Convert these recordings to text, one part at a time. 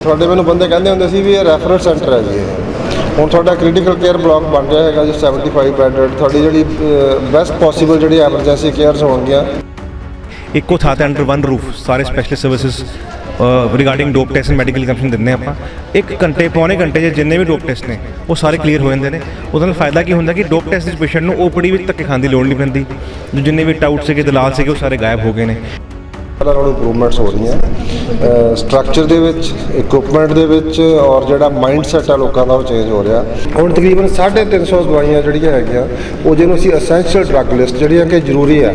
ਤੁਹਾਡੇ ਮੈਨੂੰ ਬੰਦੇ ਕਹਿੰਦੇ ਹੁੰਦੇ ਸੀ ਵੀ ਇਹ ਰੈਫਰਲ ਸੈਂਟਰ ਹੈ ਜੀ ਇਹ। ਹੁਣ ਤੁਹਾਡਾ ਕ੍ਰਿਟੀਕਲ ਕੇਅਰ ਬਲਾਕ ਬਣ ਰਿਹਾ ਹੈਗਾ ਜੀ 75 ਬੈੱਡ ਤੁਹਾਡੀ ਜਿਹੜੀ ਬੈਸਟ ਪੋਸੀਬਲ ਜਿਹੜੀ ਐਮਰਜੈਂਸੀ ਕੇਅਰਸ ਹੋਣਗੀਆਂ। ਇੱਕੋ ਥਾਂ ਤੇ ਅੰਡਰ ਵਨ ਰੂਫ ਸਾਰੇ specialist services regarding dope test and medical examination ਦਿੰਦੇ ਹਾਂ ਆਪਾਂ। ਇੱਕ ਘੰਟੇ, ਪੌਣੇ ਘੰਟੇ 'ਚ ਜਿੰਨੇ ਵੀ ਡੋਪ ਟੈਸਟ ਨੇ, ਉਹ ਸਾਰੇ ਕਲੀਅਰ ਹੋ ਜਾਂਦੇ ਨੇ। ਉਹਦੇ ਨਾਲ ਫਾਇਦਾ ਕੀ ਹੁੰਦਾ ਕਿ ਡੋਪ ਟੈਸਟ ਦੇ ਪੇਸ਼ੈਂਟ ਨੂੰ ਓਪੀਡੀ ਵਿੱਚ ਧੱਕੇ ਖਾਣ ਦੀ ਲੋੜ ਨਹੀਂ ਪੈਂਦੀ। ਜੋ ਜਿੰਨੇ ਵੀ ਟਾਊਟ ਸੀਗੇ ਦਲਾਲ ਸੀਗੇ ਉਹ ਸਾਰੇ ਗਾਇਬ ਹੋ ਗਏ ਨੇ। ਪਹਿਲਾਂ ਨਾਲੋਂ ਇੰਪਰੂਵਮੈਂਟਸ ਹੋ ਰਹੀਆਂ। ਸਟਰਕਚਰ ਦੇ ਵਿੱਚ ਇਕਵਿਪਮੈਂਟ ਦੇ ਵਿੱਚ ਔਰ ਜਿਹੜਾ ਮਾਈਂਡ ਸੈਟ ਆ ਲੋਕਾਂ ਦਾ ਉਹ ਚੇਂਜ ਹੋ ਰਿਹਾ। ਹੁਣ ਤਕਰੀਬਨ 350 ਦਵਾਈਆਂ ਜਿਹੜੀਆਂ ਹੈਗੀਆਂ, ਉਹ ਜਿਹਨੂੰ ਅਸੀਂ ਅਸੈਂਸ਼ੀਅਲ ਡਰੱਗ ਲਿਸਟ ਜਿਹੜੀਆਂ ਕਿ ਜ਼ਰੂਰੀ ਆ,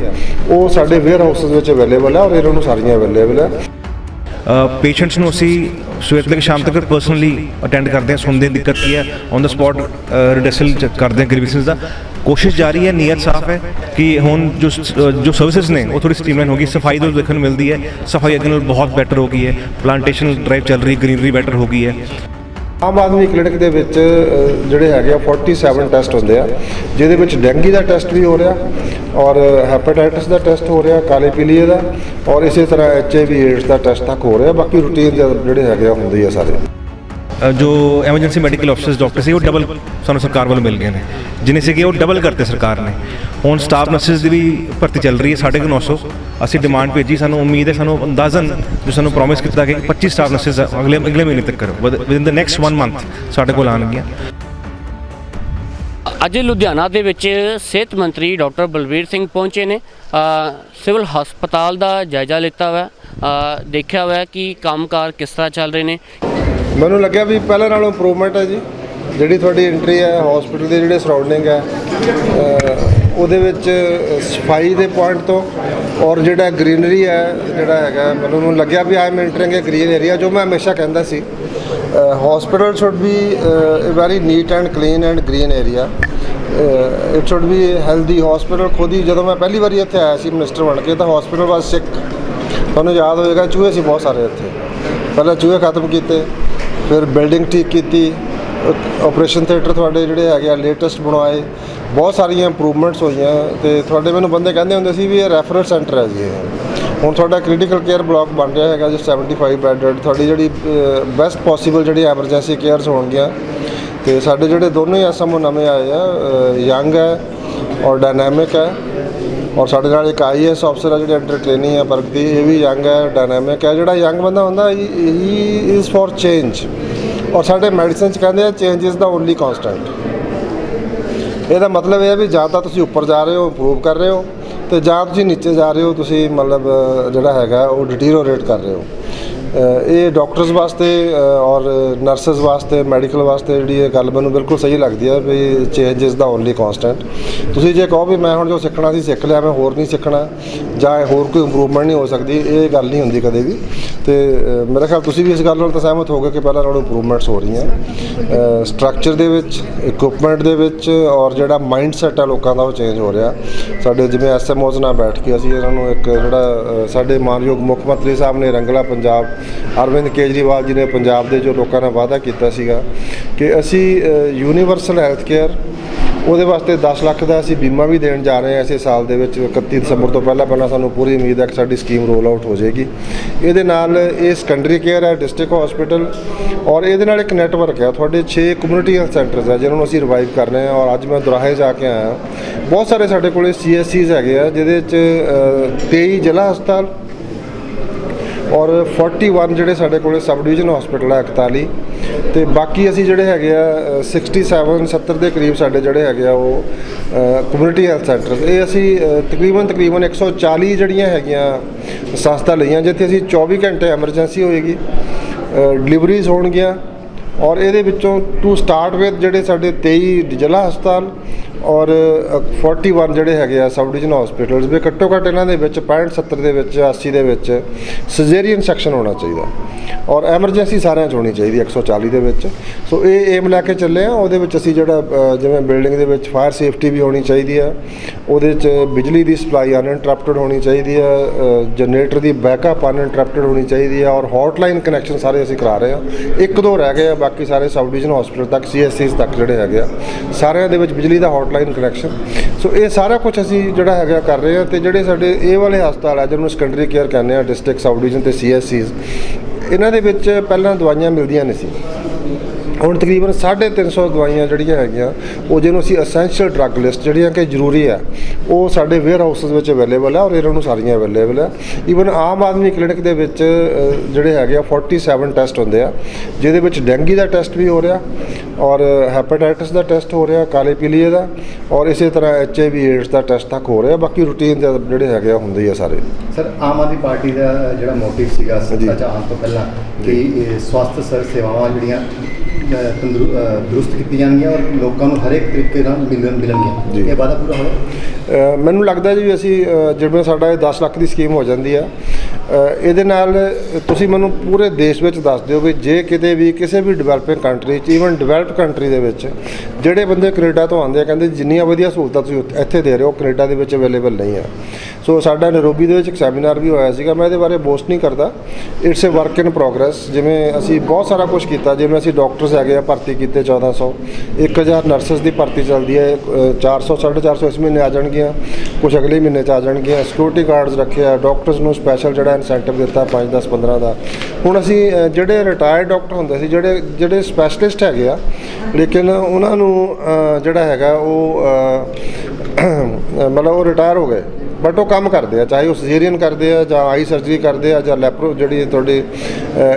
ਉਹ ਸਾਡੇ ਵੇਅਰ ਹਾਊਸਸ ਵਿੱਚ ਅਵੇਲੇਬਲ ਆ ਔਰ ਇਹਨਾਂ ਨੂੰ ਸਾਰੀਆਂ ਅਵੇਲੇਬਲ ਆ। ਪੇਸ਼ੈਂਟਸ ਨੂੰ ਅਸੀਂ ਸਵੇਰ ਤੋਂ ਲੈ ਸ਼ਾਮ ਤੱਕ ਪਰਸਨਲੀ ਅਟੈਂਡ ਕਰਦੇ ਹਾਂ, ਸੁਣਦੇ ਹਾਂ, ਦਿੱਕਤ ਕੀ ਹੈ ਔਨ ਦਾ ਸਪੌਟ ਰਿਡੈਸਲ ਕਰਦੇ ਹਾਂ ਗ੍ਰੀਵੈਂਸਸ ਦਾ। ਕੋਸ਼ਿਸ਼ ਜਾਰੀ ਹੈ, ਨੀਅਤ ਸਾਫ਼ ਹੈ ਕਿ ਹੁਣ ਜੋ ਜੋ ਸਰਵਿਸਿਜ਼ ਨੇ, ਉਹ ਥੋੜੀ ਸਟ੍ਰੀਮਲਾਈਨ ਹੋ ਗਈ, ਸਫ਼ਾਈ ਤੋਂ ਦੇਖਣ ਨੂੰ ਮਿਲਦੀ ਹੈ, ਸਫ਼ਾਈ ਅੱਗੇ ਨਾਲ ਬਹੁਤ ਬੈਟਰ ਹੋ ਗਈ ਹੈ ਪਲਾਂਟੇਸ਼ਨ ਡਰਾਈਵ ਚੱਲ ਰਹੀ ਗ੍ਰੀਨਰੀ ਬੈਟਰ ਹੋ ਗਈ ਹੈ। ਆਮ ਆਦਮੀ ਕਲੀਨਿਕ ਦੇ ਵਿੱਚ ਅ, ਜਿਹੜੇ ਹੈਗੇ ਆ 47 ਟੈਸਟ ਹੁੰਦੇ ਆ। ਜਿਹਦੇ ਵਿੱਚ ਡੈਂਗੀ ਦਾ ਟੈਸਟ ਵੀ ਹੋ ਰਿਹਾ ਔਰ ਹੈਪੇਟਾਈਟਸ ਦਾ ਟੈਸਟ ਹੋ ਰਿਹਾ ਕਾਲੇ ਪੀਲੀਏ ਦਾ ਔਰ ਇਸੇ ਤਰ੍ਹਾਂ ਐਚਆਈਵੀ ਏਡਸ ਦਾ ਟੈਸਟ ਤੱਕ ਹੋ ਰਿਹਾ। ਬਾਕੀ ਰੂਟੀਨ ਜਿਹੜੇ ਹੈਗੇ ਆ ਹੁੰਦੇ ਹੀ ਆ ਸਾਰੇ। ਅ, ਜੋ ਐਮਰਜੈਂਸੀ ਮੈਡੀਕਲ ਅਫਸਰਸ ਡਾਕਟਰ ਸੀ ਉਹ ਡਬਲ ਸਾਨੂੰ ਸਰਕਾਰ ਵੱਲੋਂ ਮਿਲ ਗਏ ਨੇ। ਜਿਨੇ ਸੀਗੇ ਉਹ ਡਬਲ ਕਰਤੇ ਸਰਕਾਰ ਨੇ। ਹੁਣ ਸਟਾਫ ਨਰਸਿਸ ਦੀ ਵੀ ਭਰਤੀ ਚੱਲ ਰਹੀ ਹੈ 950 ਅਸੀਂ ਡਿਮਾਂਡ ਭੇਜੀ ਸਾਨੂੰ ਉਮੀਦ ਹੈ ਸਾਨੂੰ ਅੰਦਾਜ਼ਨ ਜੋ ਸਾਨੂੰ ਪ੍ਰੋਮਿਸ ਕੀਤਾ ਕਿ 25 ਸਟਾਫ ਨਰਸਿਸ ਅਗਲੇ ਅਗਲੇ ਮਹੀਨੇ ਤੱਕ ਕਰੋ। Within the next 1 month ਸਾਡੇ ਕੋਲ ਆਉਣਗੀਆਂ। ਅੱਜ ਲੁਧਿਆਣਾ ਦੇ ਵਿੱਚ ਸਿਹਤ ਮੰਤਰੀ ਡਾਕਟਰ ਬਲਵੀਰ ਸਿੰਘ ਪਹੁੰਚੇ ਨੇ। ਅ, ਸਿਵਲ ਹਸਪਤਾਲ ਦਾ ਜਾਇਜ਼ਾ ਲਿੱਤਾ ਹੋਇਆ। ਅ, ਦੇਖਿਆ ਹੋਇਆ ਕਿ ਕੰਮਕਾਰ ਕਿਸ ਤਰ੍ਹਾਂ ਚੱਲ ਰਹੇ ਨੇ। ਮੈਨੂੰ ਲੱਗਿਆ ਵੀ ਪਹਿਲਾਂ ਨਾਲੋਂ ਇੰਪਰੂਵਮੈਂਟ ਹੈ ਜੀ। ਜਿਹੜੀ ਤੁਹਾਡੀ ਐਂਟਰੀ ਹੈ ਹਸਪੀਟਲ ਦੇ ਜਿਹੜੇ ਸਰਾਊਂਡਿੰਗ ਹੈ ਉਹਦੇ ਵਿੱਚ ਸਫ਼ਾਈ ਦੇ ਪੁਆਇੰਟ ਤੋਂ ਔਰ ਜਿਹੜਾ ਗ੍ਰੀਨਰੀ ਹੈ, ਜਿਹੜਾ ਹੈਗਾ, ਮੈਨੂੰ ਲੱਗਿਆ ਵੀ I am entering uh green area ਜੋ ਮੈਂ ਹਮੇਸ਼ਾ ਕਹਿੰਦਾ ਸੀ। Hospital should be uh very neat and clean and green area it should be healthy hospital ਖੁਦ ਹੀ ਜਦੋਂ ਮੈਂ ਪਹਿਲੀ ਵਾਰੀ ਇੱਥੇ ਆਇਆ ਸੀ ਮਿਨਿਸਟਰ ਬਣ ਕੇ, ਤਾਂ ਹਸਪੀਟਲ ਵਾਸ ਸਿੱਖ ਤੁਹਾਨੂੰ ਯਾਦ ਹੋਵੇਗਾ ਚੂਹੇ ਸੀ ਬਹੁਤ ਸਾਰੇ ਇੱਥੇ। ਪਹਿਲਾਂ ਚੂਹੇ ਖਤਮ ਕੀਤੇ। ਫਿਰ ਬਿਲਡਿੰਗ ਠੀਕ ਕੀਤੀ। ਆਪਰੇਸ਼ਨ ਥੀਏਟਰ ਤੁਹਾਡੇ ਜਿਹੜੇ ਹੈਗੇ ਆ, ਲੇਟੈਸਟ ਬਣਵਾਏ। ਬਹੁਤ ਸਾਰੀਆਂ ਇੰਪਰੂਵਮੈਂਟਸ ਹੋਈਆਂ ਤੇ ਤੁਹਾਡੇ ਮੈਨੂੰ ਬੰਦੇ ਕਹਿੰਦੇ ਹੁੰਦੇ ਸੀ ਵੀ ਇਹ ਰੈਫਰਲ ਸੈਂਟਰ ਹੈ ਜੀ ਇਹ। ਹੁਣ ਤੁਹਾਡਾ ਕ੍ਰਿਟੀਕਲ ਕੇਅਰ ਬਲਾਕ ਬਣ ਰਿਹਾ ਹੈਗਾ ਜੀ 75 ਬੈੱਡ ਤੁਹਾਡੀ ਜਿਹੜੀ ਬੈਸਟ ਪੋਸੀਬਲ ਜਿਹੜੀ ਐਮਰਜੈਂਸੀ ਕੇਅਰਸ ਹੋਣਗੀਆਂ। ਤੇ ਸਾਡੇ ਜਿਹੜੇ ਦੋਨੋਂ ਹੀ ਐਸਐਮਓ ਨਵੇਂ ਆਏ ਆ ਯੰਗ ਹੈ ਔਰ ਡਾਇਨਾਮਿਕ ਹੈ। ਔਰ ਸਾਡੇ ਨਾਲ ਇੱਕ ਆਈਐਸ ਅਫਸਰ ਹੈ ਜਿਹੜੇ ਅੰਡਰ ਟ੍ਰੇਨਿੰਗ ਹੈ ਪ੍ਰਗਤੀ ਇਹ ਵੀ ਯੰਗ ਹੈ ਡਾਇਨਾਮਿਕ ਹੈ। ਜਿਹੜਾ ਯੰਗ ਬੰਦਾ ਹੁੰਦਾ ਹੀ ਇਜ਼ ਫॉर ਚੇਂਜ ਔਰ ਸਾਡੇ ਮੈਡੀਸਨ ਚ ਕਹਿੰਦੇ ਆ change is the only constant ਇਹਦਾ ਮਤਲਬ ਇਹ ਹੈ ਵੀ ਜਾਂ ਤਾਂ ਤੁਸੀਂ ਉੱਪਰ ਜਾ ਰਹੇ ਹੋ ਇੰਪਰੂਵ ਕਰ ਰਹੇ ਹੋ, ਤੇ ਜਾਂ ਤੁਸੀਂ ਨੀਚੇ ਜਾ ਰਹੇ ਹੋ, ਤੁਸੀਂ ਮਤਲਬ ਜਿਹੜਾ ਹੈਗਾ, ਉਹ ਡਿਟੀਰੀਓਰੇਟ ਕਰ ਰਹੇ ਹੋ। ਇਹ ਡਾਕਟਰਸ ਵਾਸਤੇ ਔਰ ਨਰਸਸ ਵਾਸਤੇ ਮੈਡੀਕਲ ਵਾਸਤੇ ਜਿਹੜੀ ਇਹ ਗੱਲ ਮੈਨੂੰ ਬਿਲਕੁਲ ਸਹੀ ਲੱਗਦੀ ਹੈ ਵੀ change is the only constant ਤੁਸੀਂ ਜੇ ਕਹੋ ਵੀ ਮੈਂ ਹੁਣ ਜੋ ਸਿੱਖਣਾ ਸੀ ਸਿੱਖ ਲਿਆ ਮੈਂ ਹੋਰ ਨਹੀਂ ਸਿੱਖਣਾ ਜਾਂ ਹੋਰ ਕੋਈ ਇੰਪਰੂਵਮੈਂਟ ਨਹੀਂ ਹੋ ਸਕਦੀ ਇਹ ਗੱਲ ਨਹੀਂ ਹੁੰਦੀ ਕਦੇ ਵੀ। ਤੇ ਅ, ਮੇਰਾ ਖਿਆਲ ਤੁਸੀਂ ਵੀ ਇਸ ਗੱਲ ਨਾਲ ਤਾਂ ਸਹਿਮਤ ਹੋਗੇ ਕਿ ਪਹਿਲਾਂ ਨਾਲੋਂ ਇੰਪਰੂਵਮੈਂਟਸ ਹੋ ਰਹੀਆਂ। ਸਟਰਕਚਰ ਦੇ ਵਿੱਚ ਇਕਵਿਪਮੈਂਟ ਦੇ ਵਿੱਚ ਔਰ ਜਿਹੜਾ ਮਾਈਂਡ ਸੈਟ ਆ ਲੋਕਾਂ ਦਾ ਉਹ ਚੇਂਜ ਹੋ ਰਿਹਾ। ਸਾਡੇ ਜਿਵੇਂ ਐਸਐਮਓਜ਼ ਨਾਲ ਬੈਠ ਕੇ ਅਸੀਂ ਇਹਨਾਂ ਨੂੰ ਇੱਕ ਜਿਹੜਾ ਸਾਡੇ ਮਾਨਯੋਗ ਮੁੱਖ ਮੰਤਰੀ ਸਾਹਿਬ ਨੇ ਰੰਗਲਾ ਪੰਜਾਬ ਅਰਵਿੰਦ ਕੇਜਰੀਵਾਲ ਜੀ ਨੇ ਪੰਜਾਬ ਦੇ ਜੋ ਲੋਕਾਂ ਨਾਲ ਵਾਅਦਾ ਕੀਤਾ ਸੀਗਾ ਕਿ ਅਸੀਂ ਯੂਨੀਵਰਸਲ ਹੈਲਥ ਕੇਅਰ ਉਹਦੇ ਵਾਸਤੇ 10 ਲੱਖ ਦਾ ਅਸੀਂ ਬੀਮਾ ਵੀ ਦੇਣ ਜਾ ਰਹੇ ਹਾਂ ਇਸੇ ਸਾਲ ਦੇ ਵਿੱਚ 31 ਦਸੰਬਰ ਤੋਂ ਪਹਿਲਾਂ ਪਹਿਲਾਂ ਸਾਨੂੰ ਪੂਰੀ ਉਮੀਦ ਹੈ ਕਿ ਸਾਡੀ ਸਕੀਮ ਰੋਲ ਆਊਟ ਹੋ ਜਾਏਗੀ। ਇਹਦੇ ਨਾਲ ਇਹ ਸੈਕੰਡਰੀ ਕੇਅਰ ਹੈ ਡਿਸਟ੍ਰਿਕਟ ਹਸਪੀਟਲ ਔਰ ਇਹਦੇ ਨਾਲ ਇੱਕ ਨੈਟਵਰਕ ਹੈ ਤੁਹਾਡੇ 6 ਕਮਿਊਨਿਟੀ ਹੈਲਥ ਸੈਂਟਰਸ ਹੈ ਜਿਨ੍ਹਾਂ ਨੂੰ ਅਸੀਂ ਰਿਵਾਈਵ ਕਰ ਰਹੇ ਹਾਂ ਔਰ ਅੱਜ ਮੈਂ ਦੁਰਾਹੇ ਜਾ ਕੇ ਆਇਆ ਬਹੁਤ ਸਾਰੇ ਸਾਡੇ ਕੋਲੇ ਸੀਐਸਸੀਜ਼ ਹੈਗੇ ਆ ਜਿਹਦੇ ਵਿੱਚ ਅ, 23 ਜ਼ਿਲ੍ਹਾ ਹਸਪਤਾਲ ਔਰ 41 ਜਿਹੜੇ ਸਾਡੇ ਕੋਲੇ ਸਬ ਡਿਵੀਜ਼ਨ ਹਸਪੀਟਲ ਹੈ 41 ਤੇ ਬਾਕੀ ਅਸੀਂ ਜਿਹੜੇ ਹੈਗੇ ਆ ਅ, 67 70 ਦੇ ਕਰੀਬ ਸਾਡੇ ਜਿਹੜੇ ਹੈਗੇ ਆ ਉਹ ਕਮਿਊਨਿਟੀ ਹੈਲਥ ਸੈਂਟਰਸ ਇਹ ਅਸੀਂ ਅ, ਤਕਰੀਬਨ ਤਕਰੀਬਨ 140 ਜਿਹੜੀਆਂ ਹੈਗੀਆਂ ਸੰਸਥਾ ਲਈਆਂ ਜਿੱਥੇ ਅਸੀਂ 24 ਘੰਟੇ ਐਮਰਜੈਂਸੀ ਹੋਏਗੀ ਡਿਲੀਵਰੀਜ਼ ਹੋਣਗੀਆਂ ਔਰ ਇਹਦੇ ਵਿੱਚੋਂ ਟੂ ਸਟਾਰਟ ਵਿਦ ਜਿਹੜੇ ਸਾਡੇ 23 ਜ਼ਿਲ੍ਹਾ ਹਸਪਤਾਲ ਔਰ ਅ, 41 ਜਿਹੜੇ ਹੈਗੇ ਆ ਸਬ ਡਿਵੀਜ਼ਨ ਹਸਪੀਟਲਸ ਵੀ ਘੱਟੋ ਘੱਟ ਇਹਨਾਂ ਦੇ ਵਿੱਚ 65 70 ਦੇ ਵਿੱਚ 80 ਦੇ ਵਿੱਚ ਸਿਜ਼ੇਰੀਅਨ ਸੈਕਸ਼ਨ ਹੋਣਾ ਚਾਹੀਦਾ। ਔਰ ਐਮਰਜੈਂਸੀ ਸਾਰਿਆਂ 'ਚ ਹੋਣੀ ਚਾਹੀਦੀ 140 ਦੇ ਵਿੱਚ। ਸੋ ਇਹ ਏਮ ਲੈ ਕੇ ਚੱਲੇ ਆ ਉਹਦੇ ਵਿੱਚ ਅਸੀਂ ਜਿਹੜਾ ਜਿਵੇਂ ਬਿਲਡਿੰਗ ਦੇ ਵਿੱਚ ਫਾਇਰ ਸੇਫਟੀ ਵੀ ਹੋਣੀ ਚਾਹੀਦੀ ਆ ਉਹਦੇ 'ਚ ਬਿਜਲੀ ਦੀ ਸਪਲਾਈ ਅਨਇੰਟਰਪਟਡ ਹੋਣੀ ਚਾਹੀਦੀ ਆ ਜਨਰੇਟਰ ਦੀ ਬੈਕਅਪ ਅਨਇੰਟਰਪਟਡ ਹੋਣੀ ਚਾਹੀਦੀ ਆ ਔਰ ਹੌਟਲਾਈਨ ਕਨੈਕਸ਼ਨ ਸਾਰੇ ਅਸੀਂ ਕਰਾ ਰਹੇ ਆ। ਇੱਕ ਦੋ ਰਹਿ ਗਏ ਆ ਬਾਕੀ ਸਾਰੇ ਸਬ ਡਿਵੀਜ਼ਨ ਹਸਪੀਟਲ ਤੱਕ ਸੀਐਸਸੀਸ ਤੱਕ ਜਿਹੜੇ ਹੈਗੇ ਆ ਸਾਰਿਆਂ ਦੇ ਵਿੱਚ ਬਿਜਲੀ ਦਾ ਹੌਟਲਾਈਨ ਕਨੈਕਸ਼ਨ ਸੋ ਇਹ ਸਾਰਾ ਕੁਝ ਅਸੀਂ ਜਿਹੜਾ ਹੈਗਾ ਕਰ ਰਹੇ ਹਾਂ ਤੇ ਜਿਹੜੇ ਸਾਡੇ ਇਹ ਵਾਲੇ ਹਸਪਤਾਲ ਆ, ਜਿਹਨੂੰ ਸੈਕੰਡਰੀ ਕੇਅਰ ਕਹਿੰਦੇ ਆ ਡਿਸਟ੍ਰਿਕਟ ਸਬ ਡਿਵੀਜ਼ਨ ਤੇ ਸੀਐਸਸੀਸ ਇਹਨਾਂ ਦੇ ਵਿੱਚ ਪਹਿਲਾਂ ਦਵਾਈਆਂ ਮਿਲਦੀਆਂ ਨਹੀਂ ਸੀ। ਹੁਣ ਤਕਰੀਬਨ 350 ਦਵਾਈਆਂ ਜਿਹੜੀਆਂ ਹੈਗੀਆਂ ਉਹ ਜਿਹਨੂੰ ਅਸੀਂ ਅਸੈਂਸ਼ੀਅਲ ਡਰੱਗ ਲਿਸਟ ਜਿਹੜੀਆਂ ਕਿ ਜ਼ਰੂਰੀ ਹੈ ਉਹ ਸਾਡੇ ਵੇਅਰ ਹਾਊਸਸ ਵਿੱਚ ਅਵੇਲੇਬਲ ਹੈ ਔਰ ਇਹਨਾਂ ਨੂੰ ਸਾਰੀਆਂ ਅਵੇਲੇਬਲ ਹੈ ਈਵਨ ਆਮ ਆਦਮੀ ਕਲੀਨਿਕ ਦੇ ਵਿੱਚ ਜਿਹੜੇ ਹੈਗੇ ਆ 47 ਟੈਸਟ ਹੁੰਦੇ ਆ ਜਿਹਦੇ ਵਿੱਚ ਡੈਂਗੀ ਦਾ ਟੈਸਟ ਵੀ ਹੋ ਰਿਹਾ ਔਰ ਹੈਪੇਟਾਈਟਸ ਦਾ ਟੈਸਟ ਹੋ ਰਿਹਾ ਕਾਲੇ ਪੀਲੀਏ ਦਾ ਔਰ ਇਸੇ ਤਰ੍ਹਾਂ ਐਚਆਈਵੀ ਏਡਸ ਦਾ ਟੈਸਟ ਤੱਕ ਹੋ ਰਿਹਾ ਬਾਕੀ ਰੂਟੀਨ ਦੇ ਜਿਹੜੇ ਹੈਗੇ ਆ ਹੁੰਦੇ ਹੀ ਆ ਸਾਰੇ ਸਰ ਆਮ ਆਦਮੀ ਪਾਰਟੀ ਦਾ ਜਿਹੜਾ ਮੋਟਿਵ ਸੀਗਾ। ਸੱਤਾ ਚ ਆਉਣ ਤੋਂ ਪਹਿਲਾਂ ਕਿ ਸਵਾਸਥ ਸਰ ਸੇਵਾਵਾਂ ਜਿਹੜੀਆਂ ਦਰੁਸਤ ਕੀਤੀਆਂ ਜਾਣਗੀਆਂ ਔਰ ਲੋਕਾਂ ਨੂੰ ਹਰੇਕ ਤਰੀਕੇ ਨਾਲ ਮਿਲਣ। ਮਿਲਣਗੀਆਂ ਇਹ ਵਾਅਦਾ ਪੂਰਾ ਹੋਇਆ ਮੈਨੂੰ ਲੱਗਦਾ ਜੀ ਅਸੀਂ ਅ, ਜਿਵੇਂ ਸਾਡਾ ਇਹ 10 ਲੱਖ ਦੀ ਸਕੀਮ ਹੋ ਜਾਂਦੀ ਆ ਇਹਦੇ ਨਾਲ ਤੁਸੀਂ ਮੈਨੂੰ ਪੂਰੇ ਦੇਸ਼ ਵਿੱਚ ਦੱਸ ਦਿਓ ਵੀ ਜੇ ਕਿਤੇ ਵੀ ਕਿਸੇ ਵੀ ਡਿਵੈਲਪਿੰਗ ਕੰਟਰੀ 'ਚ ਈਵਨ ਡਿਵੈਲਪਡ ਕੰਟਰੀ ਦੇ ਵਿੱਚ ਜਿਹੜੇ ਬੰਦੇ ਕੈਨੇਡਾ ਤੋਂ ਆਉਂਦੇ ਆ ਕਹਿੰਦੇ ਜਿੰਨੀਆਂ ਵਧੀਆ ਸਹੂਲਤਾਂ ਤੁਸੀਂ ਉੱਥੇ- ਇੱਥੇ ਦੇ ਰਹੇ ਹੋ ਕੈਨੇਡਾ ਦੇ ਵਿੱਚ ਅਵੇਲੇਬਲ ਨਹੀਂ ਆ। ਸੋ ਸਾਡਾ ਨਰੋਬੀ ਦੇ ਵਿੱਚ ਇੱਕ ਸੈਮੀਨਾਰ ਵੀ ਹੋਇਆ ਸੀਗਾ ਮੈਂ ਇਹਦੇ ਬਾਰੇ ਬੋਸਟ ਨਹੀਂ ਕਰਦਾ। It's a work in progress ਜਿਵੇਂ ਅਸੀਂ ਬਹੁਤ ਸਾਰਾ ਕੁਝ ਕੀਤਾ ਜਿਵੇਂ ਅਸੀਂ ਡਾਕਟਰਸ ਹੈਗੇ ਆ ਭਰਤੀ ਕੀਤੇ 1400 1000 ਨਰਸਸ ਦੀ ਭਰਤੀ ਚੱਲਦੀ ਹੈ ਅ, 400 450 ਇਸ ਮਹੀਨੇ ਆ ਜਾਣਗੀਆਂ। ਕੁਝ ਅਗਲੇ ਮਹੀਨੇ ਚ ਆ ਜਾਣਗੀਆਂ। ਸਿਕਿਉਰਿਟੀ ਗਾਰਡਸ ਰੱਖੇ ਆ ਡਾਕਟਰਸ ਨੂੰ ਸਪੈਸ਼ਲ ਜਿਹੜਾ ਇਨਸੈਂਟਿਵ ਦਿੱਤਾ 5 10 15 ਦਾ। ਹੁਣ ਅਸੀਂ ਜਿਹੜੇ ਰਿਟਾਇਰਡ ਡਾਕਟਰ ਹੁੰਦੇ ਸੀ, ਜਿਹੜੇ ਜਿਹੜੇ ਸਪੈਸ਼ਲਿਸਟ ਹੈਗੇ ਆ, ਲੇਕਿਨ ਉਹਨਾਂ ਨੂੰ ਜਿਹੜਾ ਹੈਗਾ, ਉਹ ਮਤਲਬ ਉਹ ਰਿਟਾਇਰ ਹੋ ਗਏ। ਬਟ ਉਹ ਕੰਮ ਕਰਦੇ ਆ, ਚਾਹੇ ਉਹ ਸਿਜ਼ੇਰੀਅਨ ਕਰਦੇ ਆ ਜਾਂ ਆਈ ਸਰਜਰੀ ਕਰਦੇ ਆ ਜਾਂ ਲੈਪਰੋ ਜਿਹੜੀ ਤੁਹਾਡੀ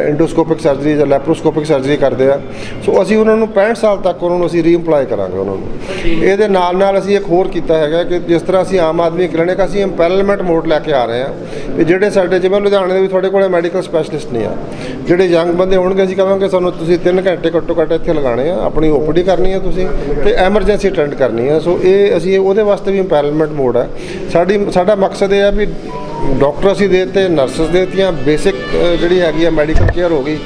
ਇੰਡੋਸਕੋਪਿਕ ਸਰਜਰੀ ਜਾਂ ਲੈਪਰੋਸਕੋਪਿਕ ਸਰਜਰੀ ਕਰਦੇ ਆ। ਸੋ ਅਸੀਂ ਉਹਨਾਂ ਨੂੰ 65 ਸਾਲ ਤੱਕ ਉਹਨਾਂ ਨੂੰ ਅਸੀਂ ਰੀਐਮਪਲਾਈ ਕਰਾਂਗੇ ਉਹਨਾਂ ਨੂੰ। ਇਹਦੇ ਨਾਲ ਨਾਲ ਅਸੀਂ ਇੱਕ ਹੋਰ ਕੀਤਾ ਹੈਗਾ ਕਿ ਜਿਸ ਤਰ੍ਹਾਂ ਅਸੀਂ ਆਮ ਆਦਮੀ ਕਲੀਨਿਕ ਅਸੀਂ ਇੰਪੈਰਲਮੈਂਟ ਮੋਡ ਲੈ ਕੇ ਆ ਰਹੇ ਆ ਕਿ ਜਿਹੜੇ ਸਾਡੇ, ਜਿਵੇਂ ਲੁਧਿਆਣੇ ਦੇ ਵੀ ਤੁਹਾਡੇ ਕੋਲੇ ਮੈਡੀਕਲ ਸਪੈਸ਼ਲਿਸਟ ਨਹੀਂ ਆ, ਜਿਹੜੇ ਯੰਗ ਬੰਦੇ ਹੋਣਗੇ, ਅਸੀਂ ਕਹਾਂਗੇ ਸਾਨੂੰ ਤੁਸੀਂ 3 ਘੰਟੇ ਘੱਟੋ ਘੱਟ ਇੱਥੇ ਲਗਾਣੇ ਆ, ਆਪਣੀ ਓਪੀਡੀ ਕਰਨੀ ਆ ਤੁਸੀਂ ਤੇ ਐਮਰਜੈਂਸੀ ਅਟੈਂਡ ਕਰਨੀ ਆ। ਸੋ ਇਹ, ਅਸੀਂ ਉਹਦੇ ਵਾਸਤੇ ਵੀ ਇੰਪੈਰਲਮੈਂਟ ਮੋਡ ਹੈ ਸਾਡੀ ਸਾਡਾ ਮਕਸਦ ਇਹ ਹੈ ਵੀ ਡਾਕਟਰ ਅਸੀਂ ਦੇ ਦਿੱਤੇ ਨਰਸਸ ਦਿੱਤੀਆਂ ਬੇਸਿਕ ਜਿਹੜੀ ਹੈਗੀ ਆ ਮੈਡੀਕਲ ਕੇਅਰ ਹੋ ਗਈ।